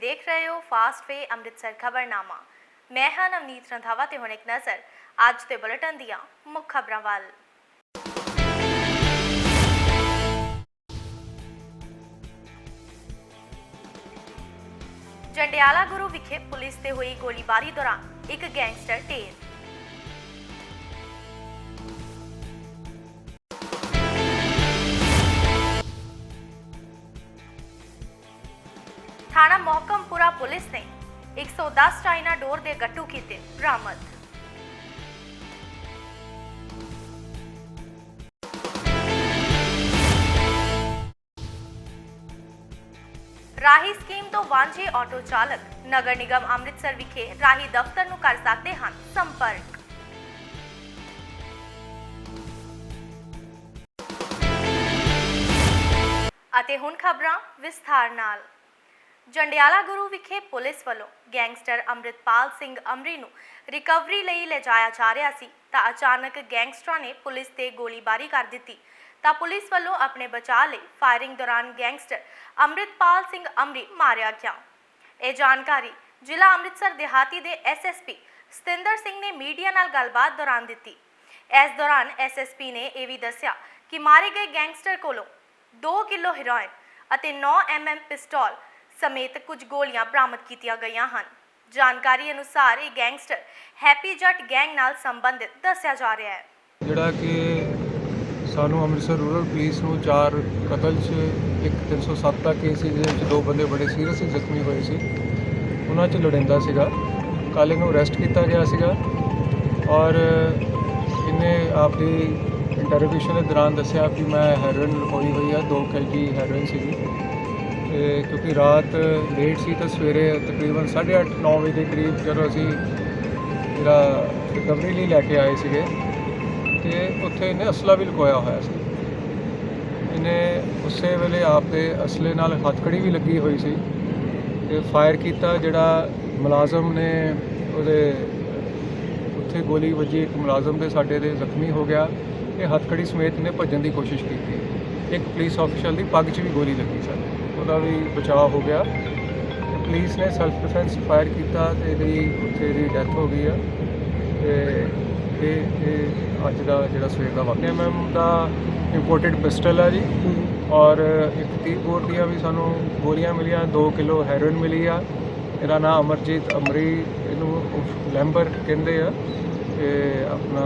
ਦੇਖ ਰਹੇ ਹੋ ਫਾਸਟ ਵੇ ਅੰਮ੍ਰਿਤਸਰ ਖਬਰਨਾਮਾ ਮੈਂ ਹਾਂ ਨਵਨੀਤ ਰੰਧਾਵਾ ਤੇ ਹੁਣ ਇੱਕ ਨਜ਼ਰ ਅੱਜ ਦੇ ਬੁਲੇਟਿਨ ਦੀਆਂ ਮੁੱਖ ਖਬਰਾਂ ਵੱਲ ਜੰਡਿਆਲਾ ਗੁਰੂ ਵਿਖੇ ਪੁਲਿਸ ਤੇ ਹੋਈ ਗੋਲੀਬਾਰੀ ਦੌਰਾਨ ਇੱਕ ਗੈਂਗਸਟਰ ਢੇਰ ਪੁਲਿਸ ਨੇ 110 ਚਾਈਨਾ ਡੋਰ ਦੇ ਗੱਟੂ ਕੀਤੇ ਬਰਾਮਦ। ਰਾਹੀ ਸਕੀਮ ਤੋਂ ਵਾਂਝੇ ਆਟੋ ਚਾਲਕ ਨਗਰ ਨਿਗਮ ਅੰਮ੍ਰਿਤਸਰ ਵਿਖੇ ਰਾਹੀ ਦਫ਼ਤਰ ਨੂੰ ਕਰ ਸਕਦੇ ਹਨ ਸੰਪਰਕ। ਅਤੇ ਹੁਣ ਖਬਰਾਂ ਵਿਸਥਾਰ ਨਾਲ। ਜੰਡਿਆਲਾ ਗੁਰੂ ਵਿਖੇ ਪੁਲਿਸ ਵੱਲੋਂ ਗੈਂਗਸਟਰ ਅੰਮ੍ਰਿਤਪਾਲ ਸਿੰਘ ਅਮਰੀ ਨੂੰ ਰਿਕਵਰੀ ਲਈ ਲਿਜਾਇਆ ਜਾ ਰਿਹਾ ਸੀ, ਤਾਂ ਅਚਾਨਕ ਗੈਂਗਸਟਰਾਂ ਨੇ ਪੁਲਿਸ ਤੇ ਗੋਲੀਬਾਰੀ ਕਰ ਦਿੱਤੀ। ਤਾਂ ਪੁਲਿਸ ਵੱਲੋਂ ਆਪਣੇ ਬਚਾਅ ਲਈ ਫਾਇਰਿੰਗ ਦੌਰਾਨ ਗੈਂਗਸਟਰ ਅੰਮ੍ਰਿਤਪਾਲ ਸਿੰਘ ਅਮਰੀ ਮਾਰਿਆ ਗਿਆ। ਇਹ ਜਾਣਕਾਰੀ ਜ਼ਿਲ੍ਹਾ ਅੰਮ੍ਰਿਤਸਰ ਦਿਹਾਤੀ ਦੇ ਐਸਐਸਪੀ ਸਤਿੰਦਰ ਸਿੰਘ ਨੇ ਮੀਡੀਆ ਨਾਲ ਗੱਲਬਾਤ ਦੌਰਾਨ ਦਿੱਤੀ। ਇਸ ਦੌਰਾਨ ਐਸਐਸਪੀ ਨੇ ਇਹ ਵੀ ਦੱਸਿਆ ਕਿ ਮਾਰੇ ਗਏ ਗੈਂਗਸਟਰ ਕੋਲੋਂ 2 ਕਿਲੋ ਹੈਰੋਇਨ ਅਤੇ 9 ਐਮਐਮ ਪਿਸਤੌਲ ਸਮੇਤ ਕੁਝ ਗੋਲੀਆਂ ਬਰਾਮਦ ਕੀਤੀਆਂ ਗਈਆਂ ਹਨ। ਜਾਣਕਾਰੀ ਅਨੁਸਾਰ ਇਹ ਗੈਂਗਸਟਰ ਹੈਪੀ ਜੱਟ ਗੈਂਗ ਨਾਲ ਸੰਬੰਧਿਤ ਦੱਸਿਆ ਜਾ ਰਿਹਾ ਹੈ। ਜਿਹੜਾ ਕਿ ਸਾਨੂੰ ਅੰਮ੍ਰਿਤਸਰ ਰੂਰਲ ਪੁਲਿਸ ਨੂੰ ਚਾਰ ਕਤਲ 'ਚ, ਇੱਕ 307 ਦਾ ਕੇਸ ਸੀ, ਜਿਹਦੇ ਵਿੱਚ ਦੋ ਬੰਦੇ ਬੜੇ ਸੀਰੀਅਸ ਜ਼ਖਮੀ ਹੋਏ ਸੀ। ਉਹਨਾਂ 'ਚ ਲੜਿੰਦਾ ਸੀਗਾ। ਕੱਲ੍ਹ ਇਹਨੂੰ ਅਰੈਸਟ ਕੀਤਾ ਗਿਆ ਸੀਗਾ। ਔਰ ਇਹਨੇ ਆਪਦੀ ਇੰਟਰੋਗੇਸ਼ਨ ਦੇ ਦੌਰਾਨ ਦੱਸਿਆ ਕਿ ਮੈਂ ਹੈਰੋਇਨ ਲਗਾਈ ਹੋਈ ਆ 2 ਕੇਜੀ ਹੈਰੋਇਨ ਸੀਗੀ। ਤੇ ਕਿਉਂਕਿ ਰਾਤ ਲੇਟ ਸੀ ਤਾਂ ਸਵੇਰੇ ਤਕਰੀਬਨ 8:30 9 ਵਜੇ ਦੇ ਕਰੀਬ ਜਦੋਂ ਅਸੀਂ ਜਿਹੜਾ ਰਿਕਵਰੀ ਲਈ ਲੈ ਕੇ ਆਏ ਸੀਗੇ ਤੇ ਉੱਥੇ ਇਹਨੇ ਅਸਲਾ ਵੀ ਲੁਕੋਇਆ ਹੋਇਆ ਸੀ। ਇਹਨੇ ਉਸੇ ਵੇਲੇ ਆਪਦੇ ਅਸਲੇ ਨਾਲ ਹੱਥਕੜੀ ਵੀ ਲੱਗੀ ਹੋਈ ਸੀ ਤੇ ਫਾਇਰ ਕੀਤਾ ਜਿਹੜਾ ਮੁਲਾਜ਼ਮ ਨੇ ਉਹਦੇ ਉੱਥੇ ਗੋਲੀ ਵੱਜੀ, ਇੱਕ ਮੁਲਾਜ਼ਮ ਦੇ ਸਾਡੇ ਦੇ ਜ਼ਖਮੀ ਹੋ ਗਿਆ ਇਹ ਹੱਥਕੜੀ ਸਮੇਤ ਇਹਨੇ ਭੱਜਣ ਦੀ ਕੋਸ਼ਿਸ਼ ਕੀਤੀ। ਇੱਕ ਪੁਲਿਸ ਅਫੀਸ਼ਲ ਦੀ ਪੱਗ 'ਚ ਵੀ ਗੋਲੀ ਲੱਗੀ ਸਾਡੇ ਉਹਦਾ ਵੀ ਬਚਾਅ ਹੋ ਗਿਆ। ਪੁਲਿਸ ਨੇ ਸੈਲਫ ਡਿਫੈਂਸ ਫਾਇਰ ਕੀਤਾ ਤੇ ਇਹਦੀ ਉੱਥੇ ਦੀ ਡੈਥ ਹੋ ਗਈ ਆ। ਤੇ ਇਹ ਇਹ ਅੱਜ ਦਾ ਜਿਹੜਾ ਸਵੇਰ ਦਾ ਵਾਕਿਆ ਮੈਮ ਦਾ ਇੰਪੋਰਟਡ ਪਿਸਟਲ ਆ ਜੀ। ਔਰ ਇੱਕ 30 ਬੋਰ ਦੀਆਂ ਵੀ ਸਾਨੂੰ ਗੋਲੀਆਂ ਮਿਲੀਆਂ 2 ਕਿਲੋ ਹੈਰੋਇਨ ਮਿਲੀ ਆ। ਇਹਦਾ ਨਾਮ ਅਮਰਜੀਤ ਅਮਰੀ ਇਹਨੂੰ ਲੈਂਬਰ ਕਹਿੰਦੇ ਆ। ਤੇ ਆਪਣਾ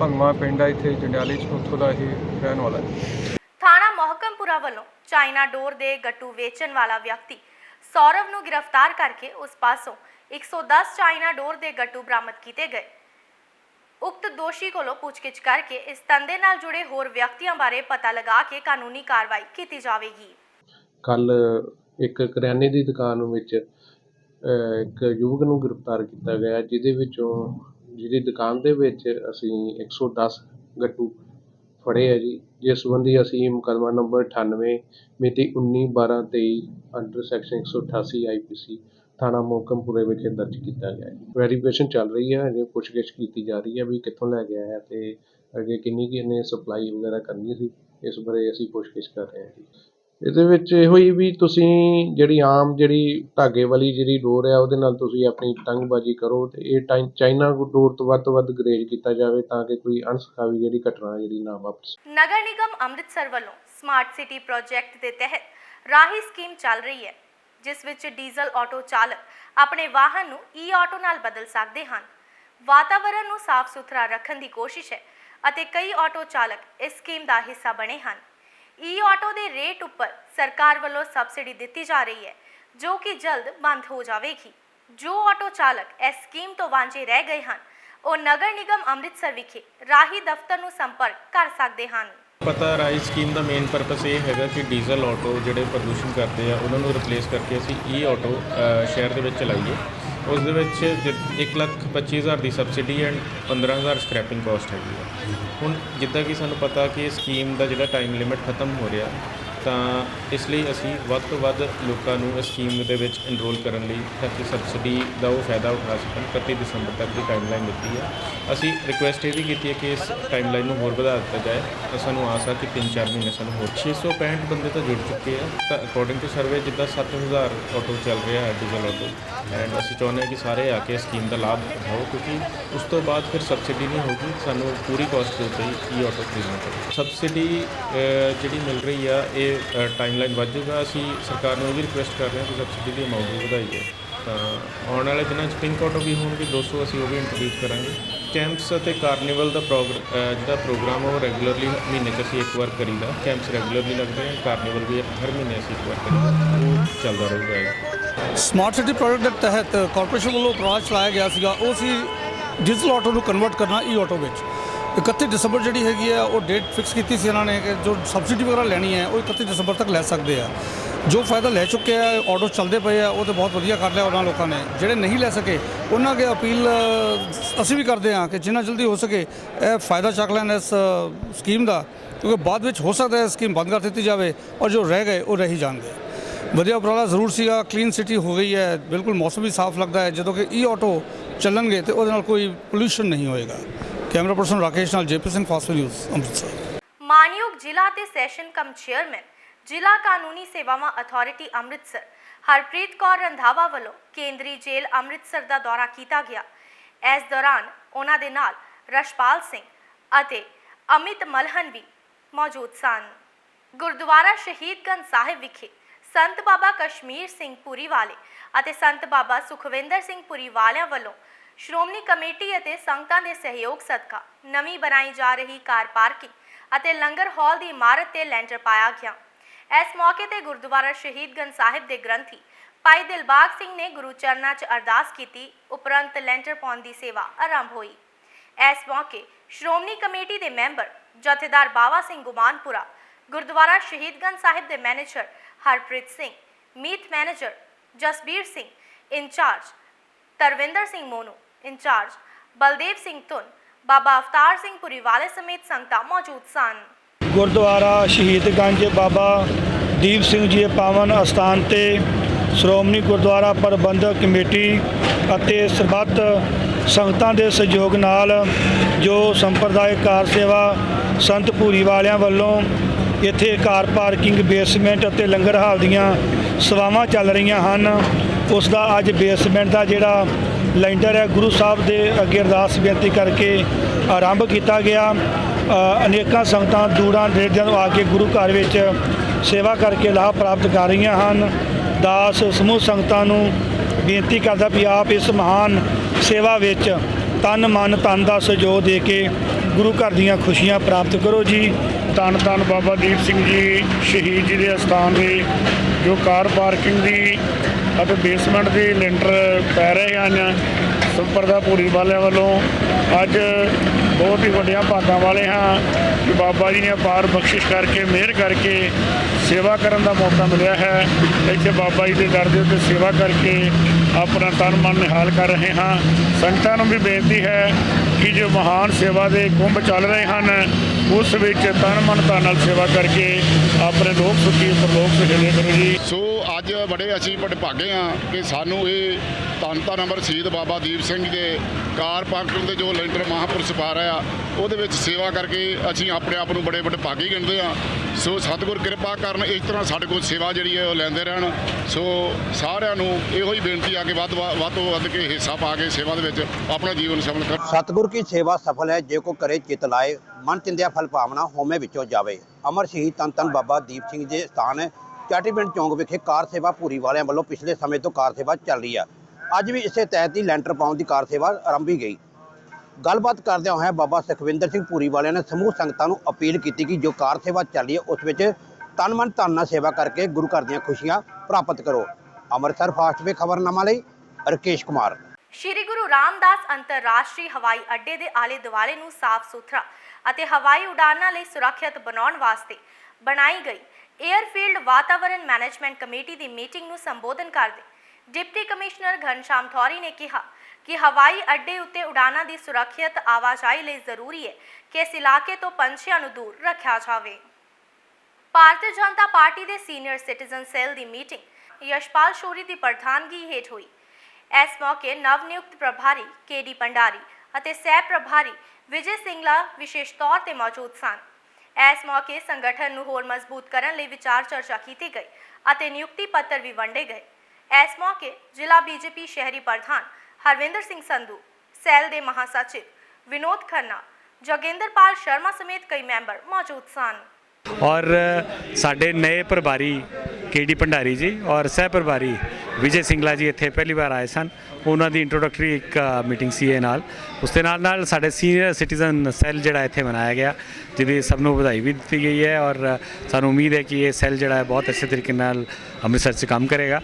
ਭੰਗਵਾ ਪਿੰਡ ਆ ਇੱਥੇ ਜੰਡਿਆਲੇ ਚ ਉੱਥੋਂ ਦਾ ਇਹ ਰਹਿਣ ਵਾਲਾ ਹੈ। ਮੋਹਕਮਪੁਰਾ ਵੱਲੋਂ ਚਾਈਨਾ ਡੋਰ ਦੇ ਗੱਟੂ ਵੇਚਣ ਵਾਲਾ ਵਿਅਕਤੀ ਸੌਰਵ ਨੂੰ ਗ੍ਰਿਫਤਾਰ ਕਰਕੇ ਉਸ ਪਾਸੋਂ 110 ਚਾਈਨਾ ਡੋਰ ਦੇ ਗੱਟੂ ਬਰਾਮਦ ਕੀਤੇ ਗਏ। ਉਕਤ ਦੋਸ਼ੀ ਕੋਲੋਂ ਪੁੱਛਗਿੱਛ ਕਰਕੇ ਇਸ ਧੰਦੇ ਨਾਲ ਜੁੜੇ ਹੋਰ ਵਿਅਕਤੀਆਂ ਬਾਰੇ ਪਤਾ ਲਗਾ ਕੇ ਕਾਨੂੰਨੀ ਕਾਰਵਾਈ ਕੀਤੀ ਜਾਵੇਗੀ। ਕੱਲ ਇੱਕ ਕਰਿਆਨੇ ਦੀ ਦੁਕਾਨ ਵਿੱਚ ਅਹ, ਇੱਕ ਯੁਵਕ ਨੂੰ ਗ੍ਰਿਫਤਾਰ ਕੀਤਾ ਗਿਆ ਜਿਹਦੇ ਵਿੱਚੋਂ ਜਿਹਦੀ ਦੁਕਾਨ ਦੇ ਵਿੱਚ ਅਸੀਂ 110 ਗੱਟੂ ਫੜੇ ਆ ਜੀ। ਜਿਸ ਸੰਬੰਧੀ ਅਸੀਂ ਮੁਕੱਦਮਾ ਨੰਬਰ 98 ਮਿਤੀ 19 12 23 ਅੰਡਰ ਸੈਕਸ਼ਨ ਇੱਕ ਸੌ ਅਠਾਸੀ ਆਈ ਪੀ ਸੀ ਥਾਣਾ ਮੋਕਮਪੁਰੇ ਵਿਖੇ ਦਰਜ ਕੀਤਾ ਗਿਆ ਹੈ। ਵੈਰੀਫਿਕੇਸ਼ਨ ਚੱਲ ਰਹੀ ਹੈ ਅਜੇ ਪੁੱਛਗਿੱਛ ਕੀਤੀ ਜਾ ਰਹੀ ਹੈ ਵੀ ਕਿੱਥੋਂ ਲੈ ਕੇ ਆਇਆ ਅਤੇ ਅੱਗੇ ਕਿੰਨੀ ਕਿ ਇਹਨੇ ਸਪਲਾਈ ਵਗੈਰਾ ਕਰਨੀ ਸੀ, ਇਸ ਬਾਰੇ ਅਸੀਂ ਪੁੱਛਗਿੱਛ ਕਰ ਰਹੇ ਹਾਂ ਜੀ। ਇਹਦੇ ਵਿੱਚ ਇਹੋ ਹੀ ਵੀ ਤੁਸੀਂ ਜਿਹੜੀ ਆਮ ਜਿਹੜੀ ਧਾਗੇ ਵਾਲੀ ਜਿਹੜੀ ਡੋਰ ਹੈ ਉਹਦੇ ਨਾਲ ਤੁਸੀਂ ਆਪਣੀ ਪਤੰਗਬਾਜ਼ੀ ਕਰੋ ਤੇ ਇਹ ਟਾਈ- ਚਾਈਨਾ ਡੋਰ ਤੋਂ ਵੱਧ ਤੋਂ ਵੱਧ ਗਰੇਜ ਕੀਤਾ ਜਾਵੇ ਤਾਂ ਕਿ ਕੋਈ ਅਣਸਖਾਵੀ ਜਿਹੜੀ ਘਟਨਾ ਜਿਹੜੀ ਨਾ ਵਾਪਰ। ਨਗਰ ਨਿਗਮ ਅੰਮ੍ਰਿਤਸਰ ਵੱਲੋਂ ਸਮਾਰਟ ਸਿਟੀ ਪ੍ਰੋਜੈਕਟ ਦੇ ਤਹਿਤ ਰਾਹੀ ਸਕੀਮ ਚੱਲ ਰਹੀ ਹੈ, ਜਿਸ ਵਿੱਚ ਡੀਜ਼ਲ ਆਟੋ ਚਾਲਕ ਆਪਣੇ ਵਾਹਨ ਨੂੰ ਈ ਆਟੋ ਨਾਲ ਬਦਲ ਸਕਦੇ ਹਨ। ਵਾਤਾਵਰਣ ਨੂੰ ਸਾਫ਼ ਸੁਥਰਾ ਰੱਖਣ ਦੀ ਕੋਸ਼ਿਸ਼ ਹੈ ਅਤੇ ਕਈ ਆਟੋ ਚਾਲਕ ਇਸ ਸਕੀਮ ਦਾ ਹਿੱਸਾ ਬਣੇ ਹਨ। ਈ ਆਟੋ ਦੇ ਰੇਟ ਉੱਪਰ ਸਰਕਾਰ ਵੱਲੋਂ ਸਬਸਿਡੀ ਦਿੱਤੀ ਜਾ ਰਹੀ ਹੈ, ਜੋ ਕਿ ਜਲਦ ਬੰਦ ਹੋ ਜਾਵੇਗੀ। ਜੋ ਆਟੋ ਚਾਲਕ ਇਸ ਸਕੀਮ ਤੋਂ ਵਾਂਝੇ ਰਹਿ ਗਏ ਹਨ, ਉਹ ਨਗਰ ਨਿਗਮ ਅੰਮ੍ਰਿਤਸਰ ਵਿਖੇ ਰਾਹੀ ਦਫ਼ਤਰ ਨੂੰ ਸੰਪਰਕ ਕਰ ਸਕਦੇ ਹਨ। ਪਤਾ ਰਾਈ ਸਕੀਮ ਦਾ ਮੇਨ ਪਰਪਸ ਇਹ ਹੈਗਾ ਕਿ ਡੀਜ਼ਲ ਆਟੋ ਜਿਹੜੇ ਪ੍ਰਦੂਸ਼ਣ ਕਰਦੇ ਆ, ਉਹਨਾਂ ਨੂੰ ਰਿਪਲੇਸ ਕਰਕੇ ਅਸੀਂ ਈ ਆਟੋ ਸ਼ਹਿਰ ਦੇ ਵਿੱਚ ਚਲਾਈਏ। ਉਸ ਦੇ ਵਿੱਚ 1 ਲੱਖ 25 ਹਜ਼ਾਰ ਦੀ ਸਬਸਿਡੀ ਐਂਡ 15000 ਸਕ੍ਰੈਪਿੰਗ ਕਾਸਟ ਹੈਗੀ ਆ। ਹੁਣ ਜਿੱਦਾਂ ਕਿ ਸਾਨੂੰ ਪਤਾ ਕਿ ਇਹ ਸਕੀਮ ਦਾ ਜਿਹੜਾ ਟਾਈਮ ਲਿਮਿਟ ਖਤਮ ਹੋ ਰਿਹਾ, ਤਾਂ ਇਸ ਲਈ ਅਸੀਂ ਵੱਧ ਤੋਂ ਵੱਧ ਲੋਕਾਂ ਨੂੰ ਇਸ ਸਕੀਮ ਦੇ ਵਿੱਚ ਐਨਰੋਲ ਕਰਨ ਲਈ ਤਾਂ ਕਿ ਸਬਸਿਡੀ ਦਾ ਉਹ ਫਾਇਦਾ ਉਠਾ ਸਕਣ। 31 ਦਸੰਬਰ ਤੱਕ ਦੀ ਟਾਈਮਲਾਈਨ ਦਿੱਤੀ ਹੈ ਅਸੀਂ ਰਿਕੁਐਸਟ ਇਹ ਵੀ ਕੀਤੀ ਹੈ ਕਿ ਇਸ ਟਾਈਮਲਾਈਨ ਨੂੰ ਹੋਰ ਵਧਾ ਦਿੱਤਾ ਜਾਏ। ਤਾਂ ਸਾਨੂੰ ਆਸ ਆ ਕਿ 3-4 ਮਹੀਨੇ ਸਾਨੂੰ ਹੋਰ 665 ਬੰਦੇ ਤਾਂ ਜੁੜ ਚੁੱਕੇ ਆ। ਤਾਂ ਅਕੋਰਡਿੰਗ ਟੂ ਸਰਵੇ ਜਿੱਦਾਂ 7000 ਆਟੋ ਚੱਲ ਰਿਹਾ ਹੈ ਡੀਜ਼ਲ ਆਟੋ ਐਂਡ ਅਸੀਂ ਚਾਹੁੰਦੇ ਹਾਂ ਕਿ ਸਾਰੇ ਆ ਕੇ ਸਕੀਮ ਦਾ ਲਾਭ ਉਠਾਓ, ਕਿਉਂਕਿ ਉਸ ਤੋਂ ਬਾਅਦ ਫਿਰ ਸਬਸਿਡੀ ਨਹੀਂ ਹੋਊਗੀ, ਸਾਨੂੰ ਪੂਰੀ ਕਾਸਟ ਦੇ ਉੱਤੇ ਹੀ ਆਟੋ ਖਰੀਦਣਾ ਪਵੇਗਾ ਸਬਸਿਡੀ ਜਿਹੜੀ ਮਿਲ ਰਹੀ ਆ, ਇਹ ਟਾਈਮਲਾਈਨ ਵੱਧ ਜਾਊਗਾ। ਅਸੀਂ ਸਰਕਾਰ ਨੂੰ ਇਹ ਵੀ ਰਿਕੁਐਸਟ ਕਰ ਰਹੇ ਹਾਂ ਕਿ ਸਬਸਿਡੀ ਦੀ ਅਮਾਉਂਟ ਵੀ ਵਧਾਈਏ। ਤਾਂ ਆਉਣ ਵਾਲੇ ਦਿਨਾਂ 'ਚ ਪਿੰਕ ਆਟੋ ਵੀ ਹੋਣਗੇ 200 ਅਸੀਂ ਉਹ ਵੀ ਇੰਟਰੋਡਿਊਸ ਕਰਾਂਗੇ। ਕੈਂਪਸ ਅਤੇ ਕਾਰਨੀਵਲ ਦਾ ਪ੍ਰੋਗਰ- ਜਿਹੜਾ ਪ੍ਰੋਗਰਾਮ ਉਹ ਰੈਗੂਲਰਲੀ ਮਹੀਨੇ 'ਚ ਅਸੀਂ ਇੱਕ ਵਾਰ ਕਰੀਦਾ। ਕੈਂਪਸ ਰੈਗੂਲਰਲੀ ਲੱਗਦੇ ਆ ਕਾਰਨੀਵਲ ਵੀ ਹਰ ਮਹੀਨੇ ਅਸੀਂ ਇੱਕ ਵਾਰ ਕਰੀਦਾ। ਉਹ ਚੱਲਦਾ ਰਹੂਗਾ ਸਮਾਰਟ ਸਿਟੀ ਪ੍ਰੋਜੈਕਟ ਦੇ ਤਹਿਤ ਕਾਰਪੋਰੇਸ਼ਨ ਵੱਲੋਂ ਪ੍ਰੋਜੈਕਟ ਚਲਾਇਆ ਗਿਆ ਸੀਗਾ, ਉਹ ਸੀ ਡਿਜੀਟਲ ਆਟੋ ਨੂੰ ਕਨਵਰਟ ਕਰਨਾ ਈ ਆਟੋ ਵਿੱਚ। 31 ਦਸੰਬਰ ਜਿਹੜੀ ਹੈਗੀ ਆ, ਉਹ ਡੇਟ ਫਿਕਸ ਕੀਤੀ ਸੀ ਇਹਨਾਂ ਨੇ ਕਿ ਜੋ ਸਬਸਿਡੀ ਵਗੈਰਾ ਲੈਣੀ ਹੈ, ਉਹ 31 ਦਸੰਬਰ ਤੱਕ ਲੈ ਸਕਦੇ ਆ। ਜੋ ਫਾਇਦਾ ਲੈ ਚੁੱਕੇ ਆ ਆਟੋ ਚੱਲਦੇ ਪਏ ਆ, ਉਹ ਤੇ ਬਹੁਤ ਵਧੀਆ ਕਰ ਲਿਆ ਉਹਨਾਂ ਲੋਕਾਂ ਨੇ। ਜਿਹੜੇ ਨਹੀਂ ਲੈ ਸਕੇ, ਉਹਨਾਂ ਅੱਗੇ ਅਪੀਲ ਅਸੀਂ ਵੀ ਕਰਦੇ ਹਾਂ ਕਿ ਜਿੰਨਾ ਜਲਦੀ ਹੋ ਸਕੇ, ਇਹ ਫਾਇਦਾ ਚੱਕ ਲੈਣ ਇਸ ਸਕੀਮ ਦਾ, ਕਿਉਂਕਿ ਬਾਅਦ ਵਿੱਚ ਹੋ ਸਕਦਾ ਹੈ ਸਕੀਮ ਬੰਦ ਕਰ ਦਿੱਤੀ ਜਾਵੇ, ਔਰ ਜੋ ਰਹਿ ਗਏ, ਉਹ ਰਹਿ ਹੀ ਜਾਣਗੇ। ਵਧੀਆ ਉਪਰਾਲਾ ਜ਼ਰੂਰ ਸੀਗਾ ਕਲੀਨ ਸਿਟੀ ਹੋ ਗਈ ਹੈ, ਬਿਲਕੁਲ ਮੌਸਮ ਵੀ ਸਾਫ਼ ਲੱਗਦਾ ਹੈ, ਜਦੋਂ ਕਿ ਈ ਆਟੋ ਚੱਲਣਗੇ ਤੇ ਉਹਦੇ ਨਾਲ ਕੋਈ ਪੋਲੂਸ਼ਨ ਨਹੀਂ ਹੋਏਗਾ। ਕੈਮਰਾ ਪਰਸਨ ਰਾਕੇਸ਼ ਨਾਲ JP Singh fast news, Amritsar. ਮਾਨਯੋਗ ਜ਼ਿਲ੍ਹਾ ਤੇ ਸੈਸ਼ਨ ਕਮ ਚੇਅਰਮੈਨ ਜ਼ਿਲ੍ਹਾ ਕਾਨੂੰਨੀ ਸੇਵਾਵਾਂ ਅਥਾਰਟੀ ਅੰਮ੍ਰਿਤਸਰ, ਹਰਪ੍ਰੀਤ ਕੌਰ ਰੰਧਾਵਾ ਵੱਲੋਂ ਕੇਂਦਰੀ ਜੇਲ੍ਹ ਅੰਮ੍ਰਿਤਸਰ ਦਾ ਦੌਰਾ ਕੀਤਾ ਗਿਆ। ਇਸ ਦੌਰਾਨ ਉਹਨਾਂ ਦੇ ਨਾਲ ਰਸ਼ਪਾਲ ਸਿੰਘ ਅਤੇ ਅਮਿਤ ਮਲਹਨ ਵੀ ਮੌਜੂਦ ਸਨ। ਗੁਰਦੁਆਰਾ ਸ਼ਹੀਦਗੰਜ ਸਾਹਿਬ ਵਿਖੇ ਸੰਤ ਬਾਬਾ ਕਸ਼ਮੀਰ ਸਿੰਘ ਪੁਰੀ ਵਾਲੇ ਅਤੇ ਸੰਤ ਬਾਬਾ ਸੁਖਵਿੰਦਰ ਸਿੰਘ ਪੁਰੀ ਵਾਲਿਆਂ ਵੱਲੋਂ ਸ਼੍ਰੋਮਣੀ ਕਮੇਟੀ ਅਤੇ ਸੰਗਤਾਂ ਦੇ ਸਹਿਯੋਗ ਸਦਕਾ ਨਵੀਂ ਬਣਾਈ ਜਾ ਰਹੀ ਕਾਰ ਪਾਰਕਿੰਗ ਅਤੇ ਲੰਗਰ ਹਾਲ ਦੀ ਇਮਾਰਤ ਤੇ ਲੈਂਟਰ ਪਾਇਆ ਗਿਆ। ਇਸ ਮੌਕੇ ਤੇ ਗੁਰਦੁਆਰਾ ਸ਼ਹੀਦਗੰਜ ਸਾਹਿਬ ਦੇ ਗ੍ਰੰਥੀ ਭਾਈ ਦਿਲਬਾਗ ਸਿੰਘ ਨੇ ਗੁਰੂ ਚਰਨਾਂ 'ਚ ਅਰਦਾਸ ਕੀਤੀ, ਉਪਰੰਤ ਲੈਂਟਰ ਪਾਉਣ ਦੀ ਸੇਵਾ ਆਰੰਭ ਹੋਈ। ਇਸ ਮੌਕੇ ਸ਼੍ਰੋਮਣੀ ਕਮੇਟੀ ਦੇ ਮੈਂਬਰ ਜਥੇਦਾਰ ਬਾਵਾ ਸਿੰਘ ਗੁਮਾਨਪੁਰਾ, ਗੁਰਦੁਆਰਾ ਸ਼ਹੀਦਗੰਜ ਸਾਹਿਬ ਦੇ ਮੈਨੇਜਰ ਹਰਪ੍ਰੀਤ ਸਿੰਘ, ਮੀਤ manager Jasbir Singh, incharge Tarvinder Singh Monu, incharge Baldev Singh Dhun, Baba Avtar Singh ਪੁਰੀਵਾਲੇ ਸਮੇਤ ਸੰਗਤਾਂ ਮੌਜੂਦ ਸਨ। ਗੁਰਦੁਆਰਾ ਸ਼ਹੀਦਗੰਜ ਬਾਬਾ ਦੀਪ ਸਿੰਘ ਜੀ ਦੇ ਪਾਵਨ ਅਸਥਾਨ ਤੇ ਸ਼੍ਰੋਮਣੀ ਗੁਰਦੁਆਰਾ ਪ੍ਰਬੰਧਕ ਕਮੇਟੀ ਅਤੇ ਸਰਬੱਤ ਸੰਗਤਾਂ ਦੇ ਸਹਿਯੋਗ ਨਾਲ ਜੋ ਸੰਪਰਦਾਇਕ ਕਾਰ ਸੇਵਾ ਸੰਤ ਭੂਰੀ ਵਾਲਿਆਂ ਵੱਲੋਂ ਇੱਥੇ ਕਾਰ ਪਾਰਕਿੰਗ, ਬੇਸਮੈਂਟ ਅਤੇ ਲੰਗਰ ਹਾਲ ਦੀਆਂ ਸੇਵਾਵਾਂ ਚੱਲ ਰਹੀਆਂ ਹਨ। ਉਸ ਦਾ ਅੱਜ ਬੇਸਮੈਂਟ ਦਾ ਜਿਹੜਾ ਲੈਂਟਰ ਹੈ, ਗੁਰੂ ਸਾਹਿਬ ਦੇ ਅੱਗੇ ਅਰਦਾਸ ਬੇਨਤੀ ਕਰਕੇ ਆਰੰਭ ਕੀਤਾ ਗਿਆ। ਅਨੇਕਾਂ ਸੰਗਤਾਂ ਦੂਰਾਂ ਨੇੜਿਆਂ ਤੋਂ ਆ ਕੇ ਗੁਰੂ ਘਰ ਵਿੱਚ ਸੇਵਾ ਕਰਕੇ ਲਾਭ ਪ੍ਰਾਪਤ ਕਰ ਰਹੀਆਂ ਹਨ। ਦਾਸ ਸਮੂਹ ਸੰਗਤਾਂ ਨੂੰ ਬੇਨਤੀ ਕਰਦਾ ਵੀ ਆਪ ਇਸ ਮਹਾਨ ਸੇਵਾ ਵਿੱਚ ਤਨ, ਮਨ, ਤਨ ਦਾ ਸਹਿਯੋਗ ਦੇ ਕੇ ਗੁਰੂ ਘਰ ਦੀਆਂ ਖੁਸ਼ੀਆਂ ਪ੍ਰਾਪਤ ਕਰੋ ਜੀ। ਤਨ ਧੰਨ ਬਾਬਾ ਦੀਪ ਸਿੰਘ ਜੀ ਸ਼ਹੀਦ ਜੀ ਦੇ ਅਸਥਾਨ ਦੇ, ਜੋ ਕਾਰ ਪਾਰਕਿੰਗ ਦੀ ਅਤੇ ਬੇਸਮੈਂਟ ਦੀ ਲੈਂਟਰ ਪੈ ਰਹੇ ਹਨ ਸੰਪਰਦਾ ਪੂਰੀ ਵਾਲਿਆਂ ਵੱਲੋਂ। ਅੱਜ ਬਹੁਤ ਹੀ ਵੱਡਿਆਂ ਭਾਗਾਂ ਵਾਲੇ ਹਾਂ ਕਿ ਬਾਬਾ ਜੀ ਨੇ ਅਪਾਰ ਬਖਸ਼ਿਸ਼ ਕਰਕੇ, ਮਿਹਰ ਕਰਕੇ ਸੇਵਾ ਕਰਨ ਦਾ ਮੌਕਾ ਮਿਲਿਆ ਹੈ। ਇੱਥੇ ਬਾਬਾ ਜੀ ਦੇ ਦਰ ਦੇ ਉੱਤੇ ਸੇਵਾ ਕਰਕੇ ਆਪਣਾ ਤਨ ਮਨ ਨਿਹਾਲ ਕਰ ਰਹੇ ਹਾਂ। ਸੰਗਤਾਂ ਨੂੰ ਵੀ ਬੇਨਤੀ ਹੈ ਕਿ ਜੋ ਮਹਾਨ ਸੇਵਾ ਦੇ ਕੁੰਭ ਚੱਲ ਰਹੇ ਹਨ ਉਸ ਵਿੱਚ ਤਨ ਮਨ ਧਨ ਨਾਲ ਸੇਵਾ ਕਰਕੇ ਆਪਣੇ ਲੋਕ ਸੁਖੀ ਪਰਲੋਕ ਸੁਖੇਲੇ ਕਰੋ ਜੀ। ਸੋ ਅੱਜ ਬੜੇ ਅਸੀਂ ਭਾਗੇ ਆ ਕਿ ਸਾਨੂੰ ਇਹ ਧੰਨ ਧੰਨ ਅਮਰ ਸ਼ਹੀਦ ਬਾਬਾ ਦੀਪ ਸਿੰਘ ਦੇ ਕਾਰ ਪਾਰਕਿੰਗ ਦੇ ਜੋ ਲੈਂਟਰ ਮਹਾਂਪੁਰਸ਼ ਪਾ ਰਿਹਾ ਉਹਦੇ ਵਿੱਚ ਸੇਵਾ ਕਰਕੇ ਅਸੀਂ ਆਪਣੇ ਆਪ ਨੂੰ ਬੜੇ ਵੱਡੇ ਭਾਗੀ ਗਿਣਦੇ ਆ ਸੋ ਸਤਿਗੁਰ ਕਿਰਪਾ ਕਰਨ ਇਸ ਤਰ੍ਹਾਂ ਸਾਡੇ ਕੋਲ ਸੇਵਾ ਜਿਹੜੀ ਹੈ ਉਹ ਲੈਂਦੇ ਰਹਿਣ। ਸੋ ਸਾਰਿਆਂ ਨੂੰ ਇਹੋ ਹੀ ਬੇਨਤੀ ਆ ਕਿ ਵੱਧ ਵੱਧ ਤੋਂ ਵੱਧ ਕੇ ਹਿੱਸਾ ਪਾ ਕੇ ਸੇਵਾ ਦੇ ਵਿੱਚ ਆਪਣਾ ਜੀਵਨ ਸ਼ਾਮਲ ਕਰਨ। ਸਤਿਗੁਰ ਕੀ ਸੇਵਾ ਸਫਲ ਹੈ ਜੇ ਕੋ ਕਰੇ ਚਿਤ ਲਾਏ ਮਨ ਚਿੰਦਿਆ ਫਲ ਭਾਵਨਾ ਹੋਮੇ ਵਿੱਚੋਂ ਜਾਵੇ। ਅਮਰ ਸ਼ਹੀਦ ਤਨ ਤਨ ਬਾਬਾ ਦੀਪ ਸਿੰਘ ਦੇ ਸਥਾਨ ਚਾਟੀਪਿੰਡ ਚੌਂਕ ਵਿਖੇ ਕਾਰ ਸੇਵਾ ਪੂਰੀ ਵਾਲਿਆਂ ਵੱਲੋਂ ਪਿਛਲੇ ਸਮੇਂ ਤੋਂ ਕਾਰ ਸੇਵਾ ਚੱਲ ਰਹੀ ਆ। ਅੱਜ ਵੀ ਇਸੇ ਤਹਿਤ ਹੀ ਲੈਂਟਰ ਪਾਉਣ ਦੀ ਕਾਰ ਸੇਵਾ ਆਰੰਭੀ ਗਈ। ਗੱਲਬਾਤ ਕਰਦਿਆਂ ਹੋਇਆ ਬਾਬਾ ਸੁਖਵਿੰਦਰ ਸਿੰਘ ਪੂਰੀ ਵਾਲਿਆਂ ਨੇ ਸਮੂਹ ਸੰਗਤਾਂ ਨੂੰ ਅਪੀਲ ਕੀਤੀ ਕਿ ਜੋ ਕਾਰ ਸੇਵਾ ਚੱਲ ਰਹੀ ਹੈ ਉਸ ਵਿੱਚ ਤਨ ਮਨ ਧਨ ਨਾਲ ਸੇਵਾ ਕਰਕੇ ਗੁਰੂ ਘਰ ਦੀਆਂ ਖੁਸ਼ੀਆਂ ਪ੍ਰਾਪਤ ਕਰੋ। ਅੰਮ੍ਰਿਤਸਰ ਫਾਸਟ ਵੇ ਖਬਰਨਾਮਾ ਲਈ ਰਕੇਸ਼ ਕੁਮਾਰ। ਸ਼੍ਰੀ ਗੁਰੂ ਰਾਮਦਾਸ ਅੰਤਰਰਾਸ਼ਟਰੀ ਹਵਾਈ ਅੱਡੇ ਦੇ ਆਲੇ ਦੁਆਲੇ ਨੂੰ ਸਾਫ਼ ਸੁਥਰਾ ਅਤੇ ਹਵਾਈ ਉਡਾਨਾਂ ਲਈ ਸੁਰੱਖਿਅਤ ਬਣਾਉਣ ਵਾਸਤੇ ਬਣਾਈ ਗਈ 에ਅਰਫੀਲਡ ਵਾਤਾਵਰਣ ਮੈਨੇਜਮੈਂਟ ਕਮੇਟੀ ਦੀ ਮੀਟਿੰਗ ਨੂੰ ਸੰਬੋਧਨ ਕਰਦੇ ਡਿਪਟੀ ਕਮਿਸ਼ਨਰ ਘਨਸ਼ਾਮ ਥੌਰੀ ਨੇ ਕਿਹਾ ਕਿ ਹਵਾਈ ਅੱਡੇ ਉੱਤੇ ਉਡਾਨਾਂ ਦੀ ਸੁਰੱਖਿਅਤ ਆਵਾਜਾਈ ਲਈ ਜ਼ਰੂਰੀ ਹੈ ਕਿ ਇਸ ਇਲਾਕੇ ਤੋਂ ਪੰਛੀਆਂ ਨੂੰ ਦੂਰ ਰੱਖਿਆ ਜਾਵੇ। ਭਾਰਤੀ ਜਨਤਾ ਪਾਰਟੀ ਦੇ ਸੀਨੀਅਰ ਸਿਟੀਜ਼ਨ ਸੈੱਲ ਦੀ ਮੀਟਿੰਗ ਯਸ਼ਪਾਲ ਸ਼ੋਰੀ ਦੀ ਪ੍ਰਧਾਨਗੀ ਹੇਠ ਹੋਈ। ਇਸ ਮੌਕੇ ਨਵ ਨਿਯੁਕਤ ਪ੍ਰਭਾਰੀ ਕੇਡੀ ਪੰਡਾਰੀ ਅਤੇ ਸਹਿ ਪ੍ਰਭਾਰੀ ਵਿਜੇ ਸਿੰਗਲਾ ਵਿਸ਼ੇਸ਼ ਤੌਰ ਤੇ ਮੌਜੂਦ ਸਨ। ਇਸ ਮੌਕੇ ਸੰਗਠਨ ਨੂੰ ਹੋਰ ਮਜ਼ਬੂਤ ਕਰਨ ਲਈ ਵਿਚਾਰ ਚਰਚਾ ਕੀਤੀ ਗਈ ਅਤੇ ਨਿਯੁਕਤੀ ਪੱਤਰ ਵੀ ਵੰਡੇ ਗਏ। ਇਸ ਮੌਕੇ ਜ਼ਿਲ੍ਹਾ ਬੀਜੇਪੀ ਸ਼ਹਿਰੀ ਪ੍ਰਧਾਨ ਹਰਵਿੰਦਰ ਸਿੰਘ ਸੰਧੂ, ਸੈੱਲ ਦੇ ਮਹਾਸਚਿਵ ਵਿਨੋਦ ਖੰਨਾ, ਜੋਗਿੰਦਰਪਾਲ ਸ਼ਰਮਾ ਸਮੇਤ ਕਈ ਮੈਂਬਰ ਮੌਜੂਦ ਸਨ। ਔਰ ਸਾਡੇ ਨਵੇਂ ਪ੍ਰਭਾਰੀ ਕੇਡੀ ਭੰਡਾਰੀ ਜੀ ਔਰ ਸਹਿ ਪ੍ਰਭਾਰੀ ਵਿਜੇ ਸਿੰਗਲਾ ਜੀ ਇੱਥੇ ਪਹਿਲੀ ਵਾਰ ਆਏ ਸਨ। ਉਹਨਾਂ ਦੀ ਇੰਟਰੋਡਕਟਰੀ ਇੱਕ ਮੀਟਿੰਗ ਸੀ ਇਹ ਨਾਲ। ਉਸ ਦੇ ਨਾਲ ਨਾਲ ਸਾਡੇ ਸੀਨੀਅਰ ਸਿਟੀਜ਼ਨ ਸੈੱਲ ਜਿਹੜਾ ਇੱਥੇ ਬਣਾਇਆ ਗਿਆ, ਜਿਹਦੀ ਸਭ ਨੂੰ ਵਧਾਈ ਵੀ ਦਿੱਤੀ ਗਈ ਹੈ ਔਰ ਸਾਨੂੰ ਉਮੀਦ ਹੈ ਕਿ ਇਹ ਸੈੱਲ ਜਿਹੜਾ ਹੈ ਬਹੁਤ ਅੱਛੇ ਤਰੀਕੇ ਨਾਲ ਅੰਮ੍ਰਿਤਸਰ 'ਚ ਕੰਮ ਕਰੇਗਾ।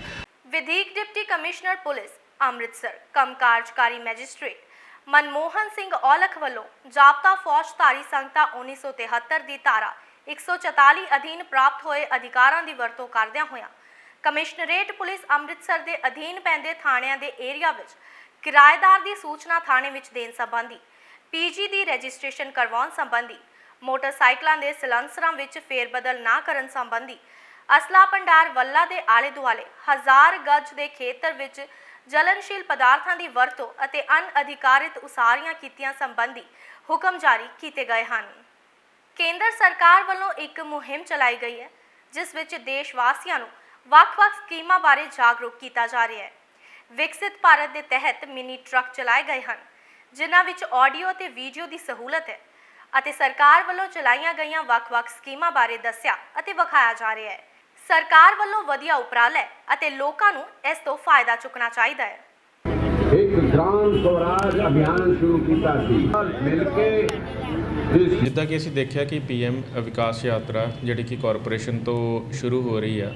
ਵਿਧੀਕ deputy commissioner police, Amritsar cum ਕਾਰਜਕਾਰੀ ਮੈਜਿਸਟ੍ਰੇਟ ਮਨਮੋਹਨ ਸਿੰਘ ਔਲਖ ਵੱਲੋਂ ਜਾਬਤਾ ਫੌਜਧਾਰੀ ਸੰਹਿਤਾ 1973 ਦੀ ਧਾਰਾ 144 ਅਧੀਨ ਪ੍ਰਾਪਤ ਹੋਏ ਅਧਿਕਾਰਾਂ ਦੀ ਵਰਤੋਂ ਕਰਦਿਆਂ ਹੋਇਆਂ ਕਮਿਸ਼ਨਰੇਟ ਪੁਲਿਸ ਅੰਮ੍ਰਿਤਸਰ ਦੇ ਅਧੀਨ ਪੈਂਦੇ ਥਾਣਿਆਂ ਦੇ ਏਰੀਆ ਵਿੱਚ ਕਿਰਾਏਦਾਰ ਦੀ ਸੂਚਨਾ ਥਾਣੇ ਵਿੱਚ ਦੇਣ ਸੰਬੰਧੀ ਪੀਜੀ ਦੀ ਰਜਿਸਟ੍ਰੇਸ਼ਨ ਕਰਵਾਉਣ ਸੰਬੰਧੀ ਮੋਟਰਸਾਈਕਲਾਂ ਦੇ ਸਿਲੰਸਰਾਂ ਵਿੱਚ ਫੇਰਬਦਲ ਨਾ ਕਰਨ ਸੰਬੰਧੀ ਅਸਲਾ ਭੰਡਾਰ ਵੱਲਾ ਦੇ ਆਲੇ ਦੁਆਲੇ ਹਜ਼ਾਰ ਗਜ ਦੇ ਖੇਤਰ ਵਿੱਚ ਜਲਨਸ਼ੀਲ ਪਦਾਰਥਾਂ ਦੀ ਵਰਤੋਂ ਅਤੇ ਅਨਅਧਿਕਾਰਿਤ ਉਸਾਰੀਆਂ ਕੀਤੀਆਂ ਸੰਬੰਧੀ ਹੁਕਮ ਜਾਰੀ ਕੀਤੇ ਗਏ ਹਨ। ਕੇਂਦਰ ਸਰਕਾਰ ਵੱਲੋਂ ਇੱਕ ਮੁਹਿੰਮ ਚਲਾਈ ਗਈ ਹੈ, ਜਿਸ ਵਿੱਚ ਦੇਸ਼ ਵਾਸੀਆਂ ਨੂੰ ਵੱਖ-ਵੱਖ ਸਕੀਮਾਂ ਬਾਰੇ ਜਾਗਰੂਕ ਕੀਤਾ ਜਾ ਰਿਹਾ ਹੈ। ਵਿਕਸਿਤ ਭਾਰਤ ਦੇ ਤਹਿਤ ਮਿਨੀ ਟਰੱਕ ਚਲਾਏ ਗਏ ਹਨ, ਜਿਨ੍ਹਾਂ ਵਿੱਚ ਆਡੀਓ ਤੇ ਵੀਡੀਓ ਦੀ ਸਹੂਲਤ ਹੈ ਅਤੇ ਸਰਕਾਰ ਵੱਲੋਂ ਚਲਾਈਆਂ ਗਈਆਂ ਵੱਖ-ਵੱਖ ਸਕੀਮਾਂ ਬਾਰੇ ਦੱਸਿਆ ਅਤੇ ਵਿਖਾਇਆ ਜਾ ਰਿਹਾ ਹੈ। ਸਰਕਾਰ ਵੱਲੋਂ ਵਧੀਆ ਉਪਰਾਲਾ ਹੈ ਅਤੇ ਲੋਕਾਂ ਨੂੰ ਇਸ ਤੋਂ ਫਾਇਦਾ ਚੁੱਕਣਾ ਚਾਹੀਦਾ ਹੈ। ਇੱਕ ਗ੍ਰਾਮ ਸਵਰਾਜ ਅਭਿਆਨ ਸ਼ੁਰੂ ਕੀਤਾ ਸੀ। ਮਿਲ ਕੇ ਜਿੱਦਾਂ ਕਿ ਅਸੀਂ ਦੇਖਿਆ ਕਿ ਪੀਐਮ ਵਿਕਾਸ ਯਾਤਰਾ ਜਿਹੜੀ ਕਿ ਕਾਰਪੋਰੇਸ਼ਨ ਤੋਂ ਸ਼ੁਰੂ ਹੋ ਰਹੀ ਆ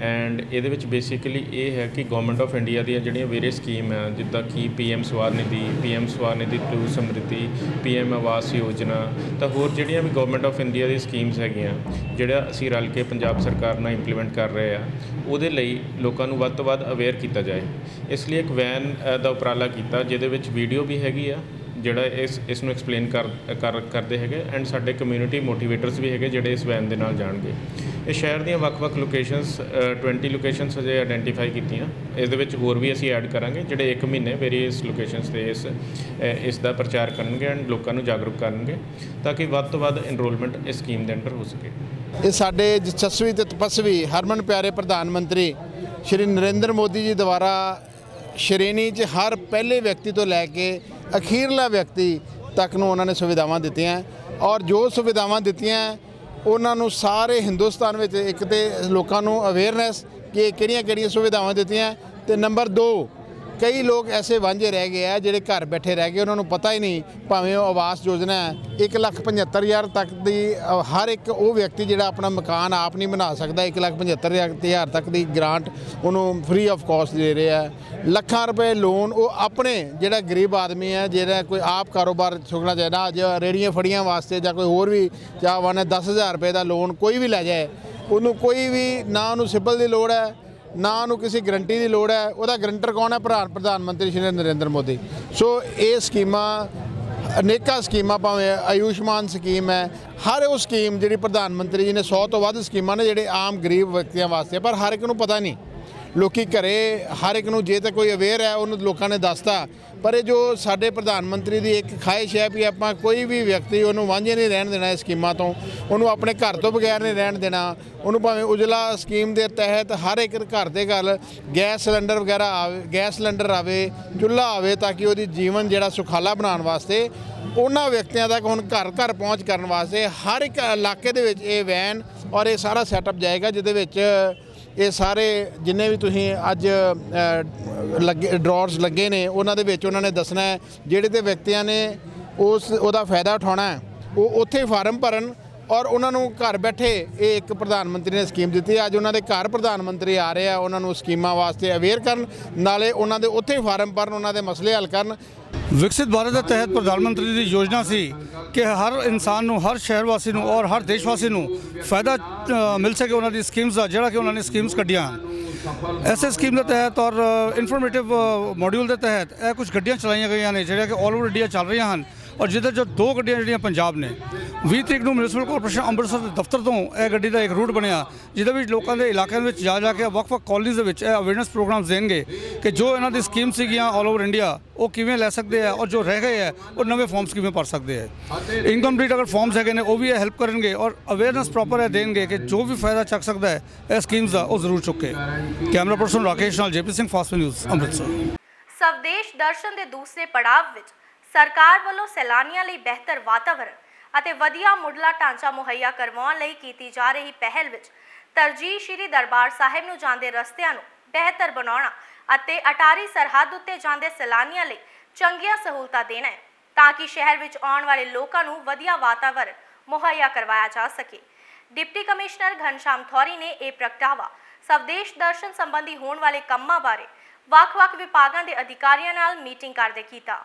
ਐਂਡ ਇਹਦੇ ਵਿੱਚ ਬੇਸਿਕਲੀ ਇਹ ਹੈ ਕਿ ਗਵਰਨਮੈਂਟ ਆਫ ਇੰਡੀਆ ਦੀਆਂ ਜਿਹੜੀਆਂ ਵੇਰੀਅਸ ਸਕੀਮ ਆ, ਜਿੱਦਾਂ ਕਿ ਪੀਐਮ ਸਵਾਰ ਨਿਧੀ, ਪੀਐਮ ਸਵਾਰ ਨਿਧੀ 2 ਸਮ੍ਰਿਤੀ ਪੀਐਮ ਆਵਾਸ ਯੋਜਨਾ, ਤਾਂ ਹੋਰ ਜਿਹੜੀਆਂ ਵੀ ਗਵਰਨਮੈਂਟ ਆਫ ਇੰਡੀਆ ਦੀ ਸਕੀਮਸ ਹੈਗੀਆਂ, ਜਿਹੜਾ ਅਸੀਂ ਰਲ ਕੇ ਪੰਜਾਬ ਸਰਕਾਰ ਨਾਲ ਇੰਪਲੀਮੈਂਟ ਕਰ ਰਹੇ ਆ, ਉਹਦੇ ਲਈ ਲੋਕਾਂ ਨੂੰ ਵੱਧ ਤੋਂ ਵੱਧ ਅਵੇਅਰ ਕੀਤਾ ਜਾਏ। ਇਸ ਲਈ ਇੱਕ ਵੈਨ ਦਾ ਉਪਰਾਲਾ ਕੀਤਾ, ਜਿਹਦੇ ਵਿੱਚ ਵੀਡੀਓ ਵੀ ਹੈਗੀ ਆ ਜਿਹੜਾ ਇਸ ਇਸ ਨੂੰ ਐਕਸਪਲੇਨ ਕਰ ਕਰ, ਕਰਦੇ ਹੈਗੇ ਐਂਡ ਸਾਡੇ ਕਮਿਊਨਿਟੀ ਮੋਟੀਵੇਟਰਸ ਵੀ ਹੈਗੇ ਜਿਹੜੇ ਇਸ ਵੈਨ ਦੇ ਨਾਲ ਜਾਣਗੇ। ਇਹ ਸ਼ਹਿਰ ਦੀਆਂ ਵੱਖ-ਵੱਖ ਲੋਕੇਸ਼ਨਸ 20 ਲੋਕੇਸ਼ਨਸ ਅਜੇ ਆਇਡੈਂਟੀਫਾਈ ਕੀਤੀਆਂ। ਇਸ ਦੇ ਵਿੱਚ ਹੋਰ ਵੀ ਅਸੀਂ ਐਡ ਕਰਾਂਗੇ ਜਿਹੜੇ ਇੱਕ ਮਹੀਨੇ ਵੇਰੀਅਸ ਲੋਕੇਸ਼ਨਸ ਤੇ ਇਸ ਇਸ ਦਾ ਪ੍ਰਚਾਰ ਕਰਨਗੇ ਐਂਡ ਲੋਕਾਂ ਨੂੰ ਜਾਗਰੂਕ ਕਰਨਗੇ ਤਾਂ ਕਿ ਵੱਧ ਤੋਂ ਵੱਧ ਐਨਰੋਲਮੈਂਟ ਇਸ ਸਕੀਮ ਦੇ ਅੰਡਰ ਹੋ ਸਕੇ। ਇਹ ਸਾਡੇ ਜਸਸਵੀ ਤੇ ਤਪਸਵੀ ਹਰਮਨ ਪਿਆਰੇ ਪ੍ਰਧਾਨ ਮੰਤਰੀ ਸ਼੍ਰੀ ਨਰਿੰਦਰ ਮੋਦੀ ਜੀ ਦੁਆਰਾ ਸ਼੍ਰੇਣੀ 'ਚ ਹਰ ਪਹਿਲੇ ਵਿਅਕਤੀ ਤੋਂ ਲੈ ਕੇ ਅਖੀਰਲਾ ਵਿਅਕਤੀ ਤੱਕ ਨੂੰ ਉਹਨਾਂ ਨੇ ਸੁਵਿਧਾਵਾਂ ਦਿੱਤੀਆਂ ਔਰ ਜੋ ਸੁਵਿਧਾਵਾਂ ਦਿੱਤੀਆਂ, ਉਹਨਾਂ ਨੂੰ ਸਾਰੇ ਹਿੰਦੁਸਤਾਨ ਵਿੱਚ ਇੱਕ ਤੇ ਲੋਕਾਂ ਨੂੰ ਅਵੇਅਰਨੈਸ ਕਿ ਕਿਹੜੀਆਂ ਕਿਹੜੀਆਂ ਸੁਵਿਧਾਵਾਂ ਦਿੱਤੀਆਂ ਤੇ ਨੰਬਰ 2 ਕਈ ਲੋਕ ਐਸੇ ਵਾਂਝੇ ਰਹਿ ਗਏ ਆ ਜਿਹੜੇ ਘਰ ਬੈਠੇ ਰਹਿ ਗਏ, ਉਹਨਾਂ ਨੂੰ ਪਤਾ ਹੀ ਨਹੀਂ ਭਾਵੇਂ ਉਹ ਆਵਾਸ ਯੋਜਨਾ ਹੈ। ਇੱਕ ਲੱਖ ਪਝੱਤਰ ਹਜ਼ਾਰ ਤੱਕ ਦੀ ਹਰ ਇੱਕ ਉਹ ਵਿਅਕਤੀ ਜਿਹੜਾ ਆਪਣਾ ਮਕਾਨ ਆਪ ਨਹੀਂ ਬਣਾ ਸਕਦਾ, ਇੱਕ ਲੱਖ ਪਝੱਤਰ ਹਜ਼ਾਰ ਤੱਕ ਦੀ ਗ੍ਰਾਂਟ ਉਹਨੂੰ ਫ੍ਰੀ ਆਫ ਕਾਸਟ ਦੇ ਰਿਹਾ ਲੱਖਾਂ ਰੁਪਏ ਲੋਨ ਉਹ ਆਪਣੇ ਜਿਹੜਾ ਗਰੀਬ ਆਦਮੀ ਹੈ, ਜਿਹੜਾ ਕੋਈ ਆਪ ਕਾਰੋਬਾਰ ਚੁੱਕਣਾ ਚਾਹੀਦਾ, ਅੱਜ ਰੇੜੀਆਂ ਫੜੀਆਂ ਵਾਸਤੇ ਜਾਂ ਕੋਈ ਹੋਰ ਵੀ ਚਾਹਵਾਨ ਹੈ 10000 ਰੁਪਏ ਦਾ ਲੋਨ ਕੋਈ ਵੀ ਲੈ ਜਾਏ, ਉਹਨੂੰ ਕੋਈ ਵੀ ਨਾ ਉਹਨੂੰ ਸਿਬਲ ਦੀ ਲੋੜ ਹੈ ਨਾ ਉਹਨੂੰ ਕਿਸੇ ਗਰੰਟੀ ਦੀ ਲੋੜ ਹੈ। ਉਹਦਾ ਗਰੰਟਰ ਕੌਣ ਹੈ? ਪ੍ਰਧਾਨ ਪ੍ਰਧਾਨ ਮੰਤਰੀ ਸ਼੍ਰੀ ਨਰਿੰਦਰ ਮੋਦੀ। ਸੋ ਇਹ ਸਕੀਮਾਂ, ਅਨੇਕਾਂ ਸਕੀਮਾਂ ਭਾਵੇਂ ਆਯੁਸ਼ਮਾਨ ਸਕੀਮ ਹੈ, ਹਰ ਉਹ ਸਕੀਮ ਜਿਹੜੀ ਪ੍ਰਧਾਨ ਮੰਤਰੀ ਜੀ ਨੇ 100 ਤੋਂ ਵੱਧ ਸਕੀਮਾਂ ਨੇ ਜਿਹੜੇ ਆਮ ਗਰੀਬ ਵਿਅਕਤੀਆਂ ਵਾਸਤੇ, ਪਰ ਹਰ ਇੱਕ ਨੂੰ ਪਤਾ ਨਹੀਂ। ਲੋਕੀ ਘਰੇ ਹਰ ਇੱਕ ਨੂੰ ਜੇ ਤਾਂ ਕੋਈ ਅਵੇਅਰ ਹੈ, ਉਹਨੂੰ ਲੋਕਾਂ ਨੇ ਦੱਸਤਾ। ਪਰ ਇਹ ਜੋ ਸਾਡੇ ਪ੍ਰਧਾਨ ਮੰਤਰੀ ਦੀ ਇੱਕ ਖਾਹਿਸ਼ ਹੈ ਵੀ ਆਪਾਂ ਕੋਈ ਵੀ ਵਿਅਕਤੀ ਉਹਨੂੰ ਵਾਂਝੇ ਨਹੀਂ ਰਹਿਣ ਦੇਣਾ ਇਹ ਸਕੀਮਾਂ ਤੋਂ, ਉਹਨੂੰ ਆਪਣੇ ਘਰ ਤੋਂ ਬਗੈਰ ਨਹੀਂ ਰਹਿਣ ਦੇਣਾ। ਉਹਨੂੰ ਭਾਵੇਂ ਉਜਲਾ ਸਕੀਮ ਦੇ ਤਹਿਤ ਹਰ ਇੱਕ ਘਰ ਦੇ ਘਰ ਗੈਸ ਸਿਲੰਡਰ ਵਗੈਰਾ ਆਵੇ, ਗੈਸ ਸਿਲੰਡਰ ਆਵੇ, ਚੁੱਲ੍ਹਾ ਆਵੇ ਤਾਂ ਕਿ ਉਹਦੀ ਜੀਵਨ ਜਿਹੜਾ ਸੁਖਾਲਾ ਬਣਾਉਣ ਵਾਸਤੇ, ਉਹਨਾਂ ਵਿਅਕਤੀਆਂ ਤੱਕ ਹੁਣ ਘਰ ਘਰ ਪਹੁੰਚ ਕਰਨ ਵਾਸਤੇ ਹਰ ਇੱਕ ਇਲਾਕੇ ਦੇ ਵਿੱਚ ਇਹ ਵੈਨ ਔਰ ਇਹ ਸਾਰਾ ਸੈਟਅਪ ਜਾਏਗਾ, ਜਿਹਦੇ ਵਿੱਚ ਇਹ ਸਾਰੇ ਜਿੰਨੇ ਵੀ ਤੁਸੀਂ ਅੱਜ ਲੱਗੇ, ਡਰਾਅਰਸ ਲੱਗੇ ਨੇ, ਉਹਨਾਂ ਦੇ ਵਿੱਚ ਉਹਨਾਂ ਨੇ ਦੱਸਣਾ ਹੈ, ਜਿਹੜੇ ਤੇ ਵਿਅਕਤੀਆਂ ਨੇ ਉਸ, ਉਹਦਾ ਫਾਇਦਾ ਉਠਾਉਣਾ ਹੈ, ਉਹ ਉੱਥੇ ਫਾਰਮ ਭਰਨ ਔਰ ਉਹਨਾਂ ਨੂੰ ਘਰ ਬੈਠੇ ਇਹ ਇੱਕ ਪ੍ਰਧਾਨ ਮੰਤਰੀ ਨੇ ਸਕੀਮ ਦਿੱਤੀ ਅੱਜ ਉਹਨਾਂ ਦੇ ਘਰ ਪ੍ਰਧਾਨ ਮੰਤਰੀ ਆ ਰਹੇ ਆ, ਉਹਨਾਂ ਨੂੰ ਸਕੀਮਾਂ ਵਾਸਤੇ ਅਵੇਅਰ ਕਰਨ, ਨਾਲੇ ਉਹਨਾਂ ਦੇ ਉੱਥੇ ਫਾਰਮ ਭਰਨ, ਉਹਨਾਂ ਦੇ ਮਸਲੇ ਹੱਲ ਕਰਨ। ਵਿਕਸਿਤ ਭਾਰਤ ਦੇ ਤਹਿਤ ਪ੍ਰਧਾਨ ਮੰਤਰੀ ਦੀ ਯੋਜਨਾ ਸੀ ਕਿ ਹਰ ਇਨਸਾਨ ਨੂੰ, ਹਰ ਸ਼ਹਿਰ ਵਾਸੀ ਨੂੰ ਔਰ ਹਰ ਦੇਸ਼ ਵਾਸੀ ਨੂੰ ਫਾਇਦਾ ਮਿਲ ਸਕੇ ਉਹਨਾਂ ਦੀ ਸਕੀਮਸ ਦਾ, ਜਿਹੜਾ ਕਿ ਉਹਨਾਂ ਨੇ ਸਕੀਮਸ ਕੱਢੀਆਂ। ਹਨ ਐਸੇ ਸਕੀਮ ਦੇ ਤਹਿਤ ਔਰ ਇਨਫੋਰਮੇਟਿਵ ਮੋਡਿਊਲ ਦੇ ਤਹਿਤ ਇਹ ਕੁਝ ਗੱਡੀਆਂ ਚਲਾਈਆਂ ਗਈਆਂ ਨੇ, ਜਿਹੜੀਆਂ ਕਿ ਆਲ ਓਵਰ ਇੰਡੀਆ ਚੱਲ ਰਹੀਆਂ ਹਨ। ਔਰ ਜਿਹਦੇ ਜੋ ਦੋ ਗੱਡੀਆਂ ਜਿਹੜੀਆਂ ਪੰਜਾਬ ਨੇ 20 ਤਰੀਕ ਨੂੰ ਮਿਊਨਿਸਪਲ ਕਾਰਪੋਰੇਸ਼ਨ ਅੰਮ੍ਰਿਤਸਰ ਦੇ ਦਫ਼ਤਰ ਤੋਂ ਇਹ ਗੱਡੀ ਦਾ ਇੱਕ ਰੂਟ ਬਣਿਆ, ਜਿਹਦੇ ਵਿੱਚ ਲੋਕਾਂ ਦੇ ਇਲਾਕਿਆਂ ਦੇ ਵਿੱਚ ਜਾ ਜਾ ਕੇ ਵੱਖ-ਵੱਖ ਕਾਲਜਸ ਦੇ ਵਿੱਚ ਇਹ ਅਵੇਅਰਨੈਸ ਪ੍ਰੋਗਰਾਮਸ ਦੇਣਗੇ ਕਿ ਜੋ ਇਹਨਾਂ ਦੀ ਸਕੀਮ ਸੀਗੀਆਂ ਆਲ ਓਵਰ ਇੰਡੀਆ ਉਹ ਕਿਵੇਂ ਲੈ ਸਕਦੇ ਆ ਔਰ ਜੋ ਰਹਿ ਗਏ ਆ, ਉਹ ਨਵੇਂ ਫਾਰਮਸ ਕਿਵੇਂ ਭਰ ਸਕਦੇ ਆ। ਇਨਕੰਪਲੀਟ ਅਗਰ ਫਾਰਮਸ ਹੈਗੇ ਨੇ, ਉਹ ਵੀ ਇਹ ਹੈਲਪ ਕਰਨਗੇ ਔਰ ਅਵੇਅਰਨੈਸ ਪ੍ਰੋਪਰ ਹੈ ਦੇਣਗੇ ਕਿ ਜੋ ਵੀ ਫਾਇਦਾ ਚੱਕ ਸਕਦਾ ਹੈ, ਇਹ ਸਕੀਮਸ ਦਾ ਉਹ ਜ਼ਰੂਰ ਚੁੱਕੇ। ਕੈਮਰਾ ਪਰਸਨ ਰਾਕੇਸ਼ ਨਾਲ JP Singh fast news Amritsar. Swadesh Darshan ਦੇ ਦੂਸਰੇ ਪੜਾਅ ਵਿੱਚ ਸਰਕਾਰ ਵੱਲੋਂ ਸੈਲਾਨੀਆਂ ਲਈ ਬਿਹਤਰ ਵਾਤਾਵਰਣ ਅਤੇ ਵਧੀਆ ਮੁੱਢਲਾ ਢਾਂਚਾ ਮੁਹੱਈਆ ਕਰਵਾਉਣ ਲਈ ਕੀਤੀ ਜਾ ਰਹੀ ਪਹਿਲ ਵਿੱਚ ਤਰਜੀਹ ਸ਼੍ਰੀ ਦਰਬਾਰ ਸਾਹਿਬ ਨੂੰ ਜਾਂਦੇ ਰਸਤਿਆਂ ਨੂੰ ਬਿਹਤਰ ਬਣਾਉਣਾ ਅਤੇ ਅਟਾਰੀ ਸਰਹੱਦ ਉੱਤੇ ਜਾਂਦੇ ਸੈਲਾਨੀਆਂ ਲਈ ਚੰਗੀਆਂ ਸਹੂਲਤਾਂ ਦੇਣਾ ਹੈ ਤਾਂ ਕਿ ਸ਼ਹਿਰ ਵਿੱਚ ਆਉਣ ਵਾਲੇ ਲੋਕਾਂ ਨੂੰ ਵਧੀਆ ਵਾਤਾਵਰਣ ਮੁਹੱਈਆ ਕਰਵਾਇਆ ਜਾ ਸਕੇ। ਡਿਪਟੀ ਕਮਿਸ਼ਨਰ ਘਨਸ਼ਾਮ ਥੌਰੀ ਨੇ ਇਹ ਪ੍ਰਗਟਾਵਾ ਸਵਦੇਸ਼ ਦਰਸ਼ਨ ਸੰਬੰਧੀ ਹੋਣ ਵਾਲੇ ਕੰਮਾਂ ਬਾਰੇ ਵੱਖ-ਵੱਖ ਵਿਭਾਗਾਂ ਦੇ ਅਧਿਕਾਰੀਆਂ ਨਾਲ ਮੀਟਿੰਗ ਕਰਦੇ ਕੀਤਾ।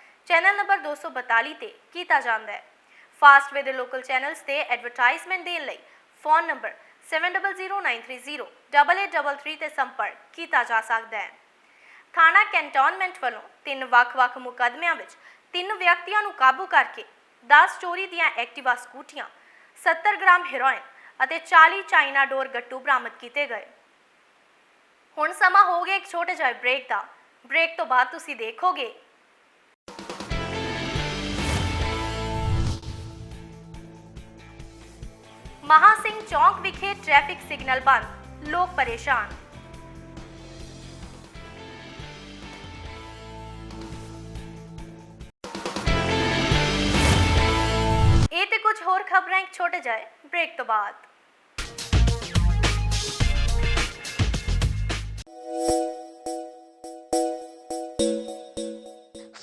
ਚੈਨਲ ਨੰਬਰ 242 ਤੇ ਕੀਤਾ ਜਾਂਦਾ ਹੈ। ਫਾਸਟਵੇ ਦੇ ਲੋਕਲ ਚੈਨਲਸ ਤੇ ਐਡਵਰਟਾਈਜ਼ਮੈਂਟ ਦੇਣ ਲਈ ਫੋਨ ਨੰਬਰ 7009308833 ਤੇ ਸੰਪਰਕ ਕੀਤਾ ਜਾ ਸਕਦਾ ਹੈ। ਥਾਣਾ ਕੈਂਟੋਨਮੈਂਟ ਵੱਲੋਂ ਤਿੰਨ ਵੱਖ-ਵੱਖ ਮੁਕੱਦਮਿਆਂ ਵਿੱਚ ਤਿੰਨ ਵਿਅਕਤੀਆਂ ਨੂੰ ਕਾਬੂ ਕਰਕੇ 10 ਚੋਰੀ ਦੀਆਂ ਐਕਟਿਵਾ ਸਕੂਟੀਆਂ 70 ਗ੍ਰਾਮ ਹੈਰੋਇਨ ਅਤੇ 40 ਚਾਈਨਾ ਡੋਰ ਗੱਟੂ ਬਰਾਮਦ ਕੀਤੇ ਗਏ। ਹੁਣ ਸਮਾਂ ਹੋ ਗਿਆ ਇੱਕ ਛੋਟੇ ਜਿਹੇ ਬ੍ਰੇਕ ਦਾ। ਬ੍ਰੇਕ ਤੋਂ ਬਾਅਦ ਤੁਸੀਂ ਦੇਖੋਗੇ ਮਹਾ ਸਿੰਘ ਚੌਂਕ ਵਿਖੇ ਟ੍ਰੈਫਿਕ ਸਿਗਨਲ ਬੰਦ ਲੋਕ ਪਰੇਸ਼ਾਨ ਇਹ ਤੇ ਕੁਝ ਹੋਰ ਖਬਰਾਂ ਇੱਕ ਛੋਟੇ ਜਿਹੇ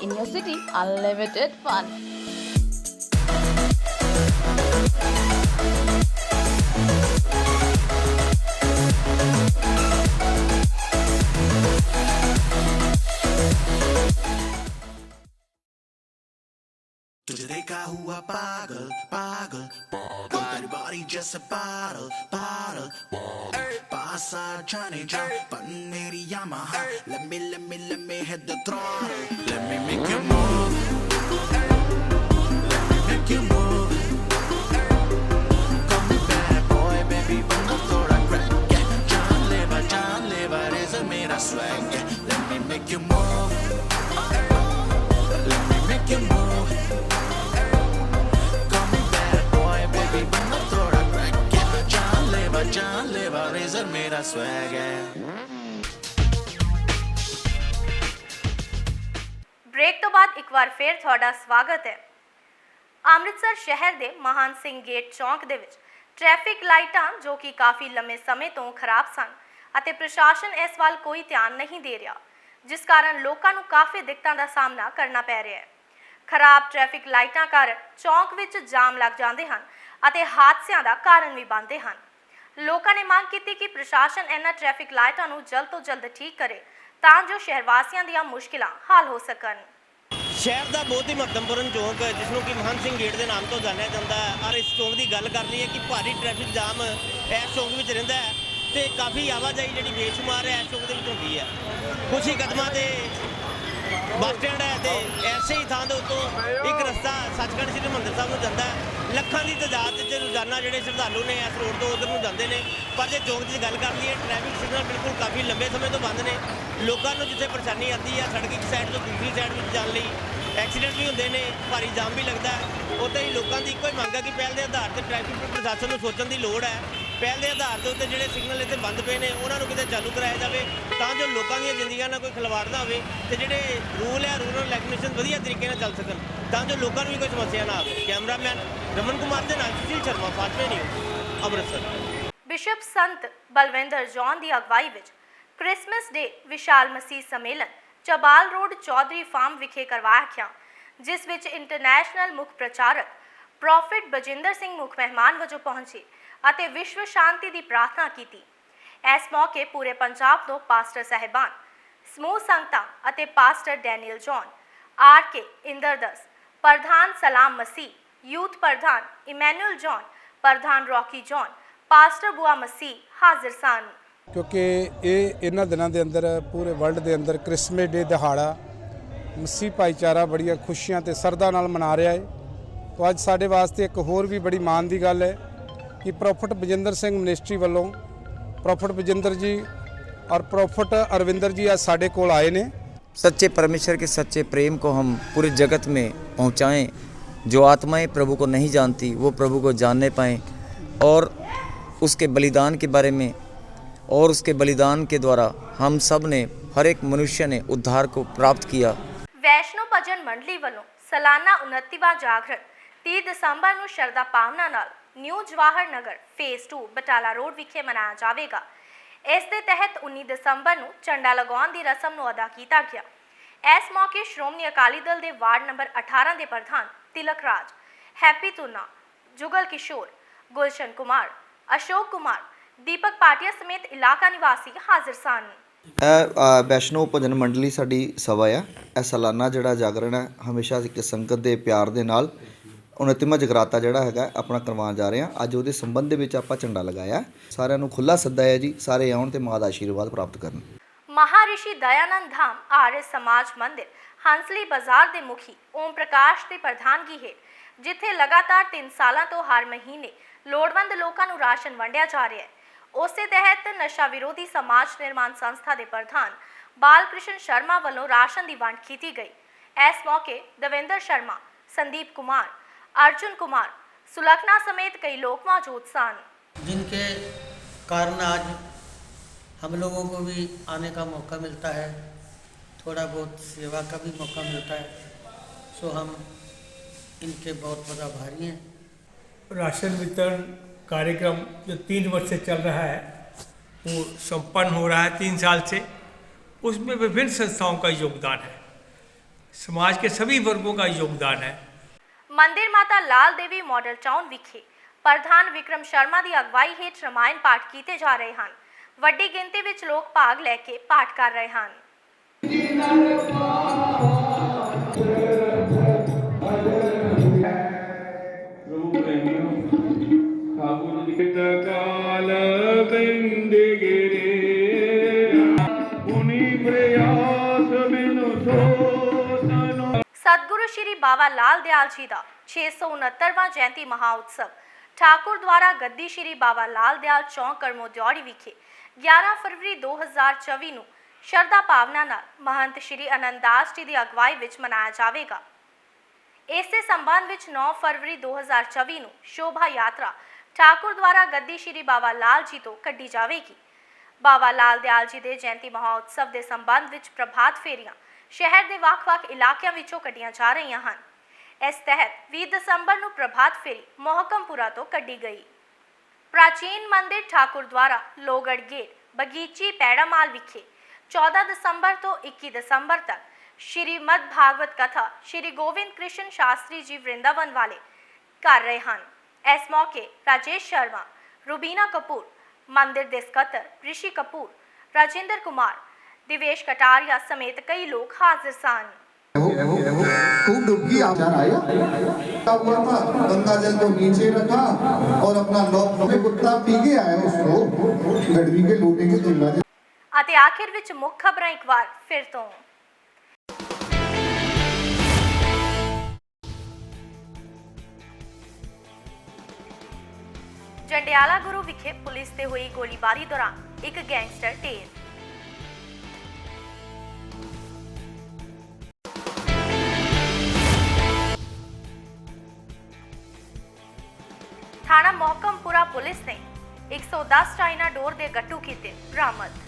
In your city, unlimited fun. Let me, let me, let me hit the throne. Let me make you move. Let me make you move. Call me bad boy, baby, when I thought I crack. Yeah, John Lever, John Lever is a mera swag. Yeah, let me make you move. Let me make you move. Call me bad boy, baby, when I thought I crack. Yeah, John Lever, John Lever is a mera swag. Yeah. Break ਤੋਂ ਬਾਅਦ ਇੱਕ ਵਾਰ ਫੇਰ ਤੁਹਾਡਾ ਸਵਾਗਤ ਹੈ। ਅੰਮ੍ਰਿਤਸਰ ਸ਼ਹਿਰ ਦੇ ਮਹਾਨ ਸਿੰਘ ਗੇਟ ਚੌਂਕ ਦੇ ਵਿੱਚ ਟ੍ਰੈਫਿਕ ਲਾਈਟਾਂ ਜੋ ਕਿ ਕਾਫੀ ਲੰਮੇ ਸਮੇਂ ਤੋਂ ਖਰਾਬ ਸਨ ਅਤੇ ਪ੍ਰਸ਼ਾਸਨ ਇਸ ਵੱਲ ਕੋਈ ਧਿਆਨ ਨਹੀਂ ਦੇ ਰਿਹਾ, ਜਿਸ ਕਾਰਨ ਲੋਕਾਂ ਨੂੰ ਕਾਫੀ ਦਿੱਕਤਾਂ ਦਾ ਸਾਹਮਣਾ ਕਰਨਾ ਪੈ ਰਿਹਾ ਹੈ। ਖਰਾਬ ਟ੍ਰੈਫਿਕ ਲਾਈਟਾਂ ਕਾਰਨ ਚੌਂਕ ਵਿੱਚ ਜਾਮ ਲੱਗ ਜਾਂਦੇ ਹਨ ਅਤੇ ਹਾਦਸਿਆਂ ਦਾ ਕਾਰਨ ਵੀ ਬਣਦੇ ਹਨ। ਲੋਕਾਂ ਨੇ ਮੰਗ ਕੀਤੀ ਕਿ ਪ੍ਰਸ਼ਾਸਨ ਇਹਨਾਂ ਟ੍ਰੈਫਿਕ ਲਾਈਟਾਂ ਨੂੰ ਜਲਦ ਤੋਂ ਜਲਦ ਠੀਕ ਕਰੇ ਤਾਂ ਜੋ ਸ਼ਹਿਰ ਵਾਸੀਆਂ ਦੀਆਂ ਮੁਸ਼ਕਿਲਾਂ ਹੱਲ ਹੋ ਸਕਣ। ਸ਼ਹਿਰ ਦਾ ਬਹੁਤ ਹੀ ਮਹੱਤਵਪੂਰਨ ਚੌਂਕ ਜਿਸ ਨੂੰ ਕਿ ਮਹੰਤ ਸਿੰਘ ਗੇਟ ਦੇ ਨਾਮ ਤੋਂ ਜਾਣਿਆ ਜਾਂਦਾ ਹੈ। ਔਰ ਇਸ ਚੌਂਕ ਦੀ ਗੱਲ ਕਰਨੀ ਹੈ ਕਿ ਭਾਰੀ ਟ੍ਰੈਫਿਕ ਜਾਮ ਇਸ ਚੌਂਕ ਵਿੱਚ ਰਹਿੰਦਾ ਹੈ ਤੇ ਕਾਫੀ ਆਵਾਜਾਈ ਜਿਹੜੀ ਬੇਸ਼ੁਮਾਰ ਹੈ ਇਸ ਚੌਂਕ ਦੇ ਵਿੱਚ ਹੁੰਦੀ ਹੈ। ਕੁਝ ਹੀ ਕਦਮਾਂ ਤੇ ਬੱਸ ਸਟੈਂਡ ਹੈ ਤੇ ਐਸੇ ਹੀ ਥਾਂ ਦੇ ਉੱਤੋਂ ਇੱਕ ਰਸਤਾ ਸੱਚਖੰਡ ਸ੍ਰੀ ਹਰਿਮੰਦਰ ਸਾਹਿਬ ਨੂੰ ਜਾਂਦਾ ਹੈ। ਲੱਖਾਂ ਦੀ ਤਾਦਾਦ 'ਚ ਰੋਜ਼ਾਨਾ ਜਿਹੜੇ ਸ਼ਰਧਾਲੂ ਨੇ ਇਸ ਰੋਡ ਤੋਂ ਉਧਰ ਨੂੰ ਜਾਂਦੇ ਨੇ। ਪਰ ਜੇ ਚੌਂਕ ਦੀ ਗੱਲ ਕਰ ਲਈਏ ਟ੍ਰੈਫਿਕ ਸਿਗਨਲ ਬਿਲਕੁਲ ਕਾਫੀ ਲੰਬੇ ਸਮੇਂ ਤੋਂ ਬੰਦ ਨੇ। ਲੋਕਾਂ ਨੂੰ ਜਿੱਥੇ ਪਰੇਸ਼ਾਨੀ ਆਉਂਦੀ ਹੈ ਸੜਕ ਇੱਕ ਸਾਈਡ ਤੋਂ ਦੂਸਰੀ ਸਾਈਡ ਵਿੱਚ ਜਾਣ ਲਈ ਐਕਸੀਡੈਂਟ ਵੀ ਹੁੰਦੇ ਨੇ, ਭਾਰੀ ਜਾਮ ਵੀ ਲੱਗਦਾ ਹੈ। ਹੀ ਲੋਕਾਂ ਦੀ ਇੱਕੋ ਹੀ ਮੰਗ ਹੈ ਕਿ ਪਹਿਲ ਦੇ ਆਧਾਰ ਤੇ ਟ੍ਰੈਫਿਕ ਪ੍ਰਸ਼ਾਸਨ ਨੂੰ ਸੋਚਣ ਦੀ ਲੋੜ ਹੈ। ਪਹਿਲ ਦੇ ਆਧਾਰ ਦੇ ਉੱਤੇ ਜਿਹੜੇ ਸਿਗਨਲ ਇੱਥੇ ਬੰਦ ਪਏ ਨੇ, ਉਹਨਾਂ ਨੂੰ ਕਿਤੇ ਚਾਲੂ ਕਰਾਇਆ ਜਾਵੇ, ਤਾਂ ਜੋ ਲੋਕਾਂ ਦੀਆਂ ਜ਼ਿੰਦਗੀਆਂ ਨਾਲ ਕੋਈ ਖਿਲਵਾੜ ਨਾ ਹੋਵੇ ਤੇ ਜਿਹੜੇ ਰੂਲ ਹੈ ਰੂਰਲ ਰੈਗੂਲੇਸ਼ਨ ਵਧੀਆ ਤਰੀਕੇ ਨਾਲ ਚੱਲ ਸਕਣ, ਤਾਂ ਜੋ ਲੋਕਾਂ ਨੂੰ ਵੀ ਕੋਈ ਸਮੱਸਿਆ ਨਾ ਆਵੇ। ਕੈਮਰਾਮੈਨ ਰਮਨ ਕੁਮਾਰ ਦੇ ਨਾਲ ਸੁਸ਼ੀਲ ਸ਼ਰਮਾ, ਫਾਤਮੇ ਨਿਊਜ਼, ਅੰਮ੍ਰਿਤਸਰ। ਬਿਸ਼ਪ ਸੰਤ ਬਲਵਿੰਦਰ ਜੌਨ ਦੀ ਅਗਵਾਈ ਵਿੱਚ ਕ੍ਰਿਸਮਸ ਡੇ ਵਿਸ਼ਾਲ ਮਸੀਹ ਸੰਮੇਲਨ ਚਬਾਲ ਰੋਡ ਚੌਧਰੀ ਫਾਰਮ ਵਿਖੇ ਕਰਵਾਇਆ ਗਿਆ ਜਿਸ ਵਿੱਚ ਇੰਟਰਨੈਸ਼ਨਲ ਮੁੱਖ ਪ੍ਰਚਾਰਕ ਪ੍ਰੋਫਿਟ ਬਜਿੰਦਰ ਸਿੰਘ ਮੁੱਖ ਮਹਿਮਾਨ ਵਜੋਂ ਪਹੁੰਚੇ ਅਤੇ ਵਿਸ਼ਵ ਸ਼ਾਂਤੀ ਦੀ ਪ੍ਰਾਰਥਨਾ ਕੀਤੀ। ਇਸ ਮੌਕੇ ਪੂਰੇ ਪੰਜਾਬ ਤੋਂ ਪਾਸਟਰ ਸਹਿਬਾਨ ਸਮੂਹ ਸੰਗਤਾਂ ਅਤੇ pastor Daniel John R K Inderdas, ਪ੍ਰਧਾਨ ਸਲਾਮ ਮਸੀਹ, ਯੂਥ ਪ੍ਰਧਾਨ ਇਮੈਨੂਅਲ ਜੌਨ ਪ੍ਰਧਾਨ Rocky John pastor Bua Masih ਹਾਜ਼ਰ ਸਨ। ਕਿਉਂਕਿ ਇਹ ਇਹਨਾਂ ਦਿਨਾਂ ਦੇ ਅੰਦਰ ਪੂਰੇ ਵਰਲਡ ਦੇ ਅੰਦਰ ਕ੍ਰਿਸਮਸ ਡੇ ਦਿਹਾੜਾ ਮਸੀਹ ਭਾਈਚਾਰਾ ਬੜੀਆਂ ਖੁਸ਼ੀਆਂ ਤੇ ਸਰਦਾ ਨਾਲ ਮਨਾ ਰਿਹਾ ਹੈ ਤਾਂ ਅੱਜ ਸਾਡੇ ਵਾਸਤੇ ਇੱਕ ਹੋਰ ਵੀ ਬੜੀ ਮਾਣ ਦੀ ਗੱਲ ਹੈ ਕਿ ਪ੍ਰੋਫਟ ਬਜਿੰਦਰ ਸਿੰਘ ਮਿਨਿਸਟਰੀ ਵੱਲੋਂ ਪ੍ਰੋਫਟ ਬਜਿੰਦਰ ਜੀ ਔਰ ਪ੍ਰੋਫਟ ਅਰਵਿੰਦਰ ਜੀ ਅੱਜ ਸਾਡੇ ਕੋਲ ਆਏ ਨੇ सच्चे परमेश्वर के सच्चे प्रेम को हम पूरे जगत में पहुंचाएं जो आत्माएं प्रभु को नहीं जानती वो प्रभु को जानने पाएं और उसके बलिदान के बारे में और उसके बलिदान के द्वारा हम सब ने हर एक मनुष्य ने उद्धार को प्राप्त किया ਵੈਸ਼ਨੋ ਭਜਨ ਮੰਡਲੀ ਵੱਲੋਂ ਸਾਲਾਨਾ 29ਵਾਂ ਜਾਗਰਣ 30 ਦਸੰਬਰ ਨੂੰ ਸ਼ਰਧਾ ਭਾਵਨਾ ਨਾਲ new Jawahar Nagar phase 2 Batala road ਵਿਖੇ ਮਨਾਇਆ ਜਾਵੇਗਾ ਇਸ ਦੇ ਤਹਿਤ 19 ਦਸੰਬਰ ਨੂੰ ਝੰਡਾ ਲਗਾਉਣ ਦੀ ਰਸਮ ਨੂੰ ਅਦਾ ਕੀਤਾ ਗਿਆ ਇਸ ਮੌਕੇ ਸ਼੍ਰੋਮਣੀ ਅਕਾਲੀ ਦਲ ਦੇ ਵਾਰਡ ਨੰਬਰ 18 ਦੇ ਪ੍ਰਧਾਨ ਤਿਲਕ ਰਾਜ ਹੈਪੀ ਤੁਨਾ ਜੁਗਲ ਕਿਸ਼ੋਰ ਗੁਲਸ਼ਨ ਕੁਮਾਰ ਅਸ਼ੋਕ ਕੁਮਾਰ ਦੀਪਕ ਪਾਟਿਆ ਸਮੇਤ ਇਲਾਕਾ ਨਿਵਾਸੀ ਹਾਜ਼ਰ ਸਨ। ਇਹ ਅ, ਵੈਸ਼ਨੋ ਭਜਨ ਮੰਡਲੀ ਸਾਡੀ ਸਭਾ ਆ। ਇਹ ਸਾਲਾਨਾ ਜਿਹੜਾ ਜਾਗਰਣ ਹੈ ਹਮੇਸ਼ਾ ਇੱਕ ਸੰਗਤ ਦੇ ਪਿਆਰ ਦੇ ਨਾਲ 29ਵਾਂ ਜਗਰਾਤਾ ਜਿਹੜਾ ਹੈਗਾ ਆਪਣਾ ਕਰਵਾਉਣ ਜਾ ਰਹੇ ਹਾਂ। ਅੱਜ ਉਹਦੇ ਸੰਬੰਧ ਦੇ ਵਿੱਚ ਆਪਾਂ ਝੰਡਾ ਲਗਾਇਆ। ਸਾਰਿਆਂ ਨੂੰ ਖੁੱਲਾ ਸੱਦਾ ਹੈ ਜੀ ਸਾਰੇ ਆਉਣ ਤੇ ਮਾਂ ਦਾ ਆਸ਼ੀਰਵਾਦ ਪ੍ਰਾਪਤ ਕਰਨ। ਮਹਾਰਿਸ਼ੀ ਦਇਆਨੰਦ ਧਾਮ ਆਰਯ ਸਮਾਜ ਮੰਦਿਰ ਹੰਸਲੀ ਬਾਜ਼ਾਰ ਦੇ ਮੁਖੀ ਓਮ ਪ੍ਰਕਾਸ਼ ਦੀ ਪ੍ਰਧਾਨਗੀ ਹੈ ਜਿੱਥੇ ਲਗਾਤਾਰ 3 ਸਾਲਾਂ ਤੋਂ ਹਰ ਮਹੀਨੇ ਲੋੜਵੰਦ ਲੋਕਾਂ ਨੂੰ ਰਾਸ਼ਨ ਵੰਡਿਆ ਜਾ ਰਿਹਾ ਹੈ। ਉਸੇ ਤਹਿਤ ਨਸ਼ਾ ਵਿਰੋਧੀ ਸਮਾਜ ਨਿਰਮਾਣ ਸੰਸਥਾ ਦੇ ਪ੍ਰਧਾਨ ਬਾਲਕ੍ਰਿਸ਼ਨ ਸ਼ਰਮਾ ਵੱਲੋਂ ਰਾਸ਼ਨ ਦੀ ਵੰਡ ਕੀਤੀ ਗਈ ਇਸ ਮੌਕੇ ਦਵਿੰਦਰ ਸ਼ਰਮਾ ਸੰਦੀਪ ਕੁਮਾਰ अर्जुन कुमार सुलखना समेत कई लोग मौजूद सन जिनके कारण आज हम लोगों को भी आने का मौका मिलता है थोड़ा बहुत सेवा का भी मौका मिलता है सो हम इनके बहुत बड़ा आभारी हैं राशन वितरण कार्यक्रम जो तीन वर्ष से चल रहा है वो संपन्न हो रहा है तीन साल से उसमें विभिन्न संस्थाओं का योगदान है समाज के सभी वर्गों का योगदान है ਮੰਦਿਰ ਮਾਤਾ ਲਾਲ ਦੇਵੀ ਮਾਡਲ ਟਾਊਨ ਵਿਖੇ ਪ੍ਰਧਾਨ ਵਿਕਰਮ ਸ਼ਰਮਾ ਦੀ ਅਗਵਾਈ ਹੇਠ ਰਮਾਇਣ ਪਾਠ ਕੀਤੇ ਜਾ ਰਹੇ ਹਨ ਵੱਡੀ ਗਿਣਤੀ ਵਿੱਚ ਲੋਕ ਭਾਗ ਲੈ ਕੇ ਪਾਠ ਕਰ ਰਹੇ ਹਨ ਸਤਿਗੁਰੂ ਸ਼੍ਰੀ ਬਾਬਾ ਲਾਲ ਦਿਆਲ ਜੀ ਦਾ 669ਵਾਂ ਜਯੰਤੀ ਮਹਾਉਤਸਵ ਠਾਕੁਰ ਦੁਆਰਾ ਗੱਦੀ ਸ਼੍ਰੀ ਬਾਬਾ ਲਾਲ ਦਿਆਲ ਚੌਂਕ ਕਰਮੋ ਵਿਖੇ 11 ਫਰਵਰੀ 2024 ਨੂੰ ਸ਼ਰਧਾ ਭਾਵਨਾ ਨਾਲ ਮਹੰਤ ਸ਼੍ਰੀ ਅਨੰਦਾਸ ਜੀ ਦੀ ਅਗਵਾਈ ਵਿੱਚ ਮਨਾਇਆ ਜਾਵੇਗਾ ਇਸੇ ਸੰਬੰਧ ਵਿੱਚ 9 ਫਰਵਰੀ 2024 ਨੂੰ ਸ਼ੋਭਾ ਯਾਤਰਾ ਠਾਕੁਰ ਦੁਆਰਾ ਗੱਦੀ ਸ਼੍ਰੀ ਬਾਬਾ ਲਾਲ ਜੀ ਤੋਂ ਕੱਢੀ ਜਾਵੇਗੀ। ਬਾਬਾ ਲਾਲ ਦਿਆਲ ਜੀ ਦੇ ਜਯੰਤੀ ਮਹਾਉਤਸਵ ਦੇ ਸੰਬੰਧ ਵਿੱਚ ਪ੍ਰਭਾਤ ਫੇਰੀਆਂ ਸ਼ਹਿਰ ਦੇ ਵੱਖ-ਵੱਖ ਇਲਾਕਿਆਂ ਵਿੱਚੋਂ ਕੱਢੀਆਂ ਜਾ ਰਹੀਆਂ ਹਨ। ਇਸ ਤਹਿਤ 20 ਦਸੰਬਰ ਨੂੰ ਪ੍ਰਭਾਤ ਫੇਰੀ ਮੋਹਕਮਪੁਰਾ ਤੋਂ ਕੱਢੀ ਗਈ। ਪ੍ਰਾਚੀਨ ਮੰਦਿਰ ਠਾਕੁਰ ਦੁਆਰਾ ਲੋਗੜ ਗੇਟ, ਬਗੀਚੀ ਪੈੜਾਮਾਲ ਵਿਖੇ 14 ਦਸੰਬਰ ਤੋਂ 21 ਦਸੰਬਰ ਤੱਕ ਸ਼੍ਰੀ ਮਦ ਭਾਗਵਤ ਕਥਾ ਸ਼੍ਰੀ ਗੋਬਿੰਦ ਕ੍ਰਿਸ਼ਨ ਸ਼ਾਸਤਰੀ ਜੀ ਵਰਿੰਦਾਵਨ ਵਾਲੇ ਕਰ ਰਹੇ ਹਨ। ਇਸ ਮੌਕੇ ਰਾਜੇਸ਼ ਸ਼ਰਮਾ ਰੁਬੀਨਾ ਕਪੂਰ ਮੰਦਿਰ ਦੇ ਸਕੱਤਰ ਰਿਸ਼ੀ ਕਪੂਰ ਰਾਜਿੰਦਰ ਕੁਮਾਰ ਦਿਵੇਸ਼ ਕਟਾਰੀਆ ਸਮੇਤ ਕਈ ਲੋਕ ਹਾਜ਼ਰ ਸਨ खूब डुबकी आप आया क्या हुआ था गंगा जल को नीचे रखा और अपना लॉक में कुत्ता पी के आया उसको गड़वी के लोटे के गंगा जल ਅਤੇ ਆਖਿਰ ਵਿੱਚ ਮੁੱਖ ਖਬਰਾਂ ਇੱਕ ਵਾਰ ਫਿਰ ਤੋਂ ਜੰਡਿਆਲਾ ਗੁਰੂ ਵਿਖੇ ਪੁਲਿਸ ਤੇ ਹੋਈ ਗੋਲੀਬਾਰੀ ਦੌਰਾਨ ਇੱਕ ਗੈਂਗਸਟਰ ਢੇਰ। ਥਾਣਾ ਮੋਹਕਮਪੁਰਾ ਪੁਲਿਸ ਨੇ 110 ਚਾਈਨਾ ਡੋਰ ਦੇ ਗੱਟੂ ਕੀਤੇ ਬਰਾਮਦ।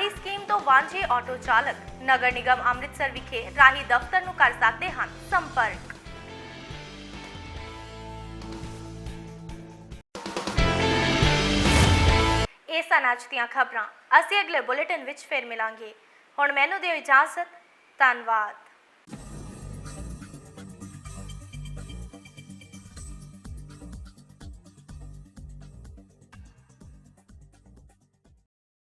ਰਾਹੀ ਸਕੀਮ ਤੋਂ ਵਾਂਝੇ ਆਟੋ ਚਾਲਕ ਨਗਰ ਨਿਗਮ ਅੰਮ੍ਰਿਤਸਰ ਵਿਖੇ ਰਾਹੀ ਦਫ਼ਤਰ ਨੂੰ ਕਰ ਸਕਦੇ ਹਨ ਸੰਪਰਕ। ਇਹ ਸਨ ਅੱਜ ਦੀਆਂ ਖਬਰਾਂ। ਅਸੀਂ ਅਗਲੇ ਬੁਲੇਟਿਨ ਵਿੱਚ ਫਿਰ ਮਿਲਾਂਗੇ। ਹੁਣ ਮੈਨੂੰ ਦਿਓ ਇਜਾਜ਼ਤ। ਧੰਨਵਾਦ।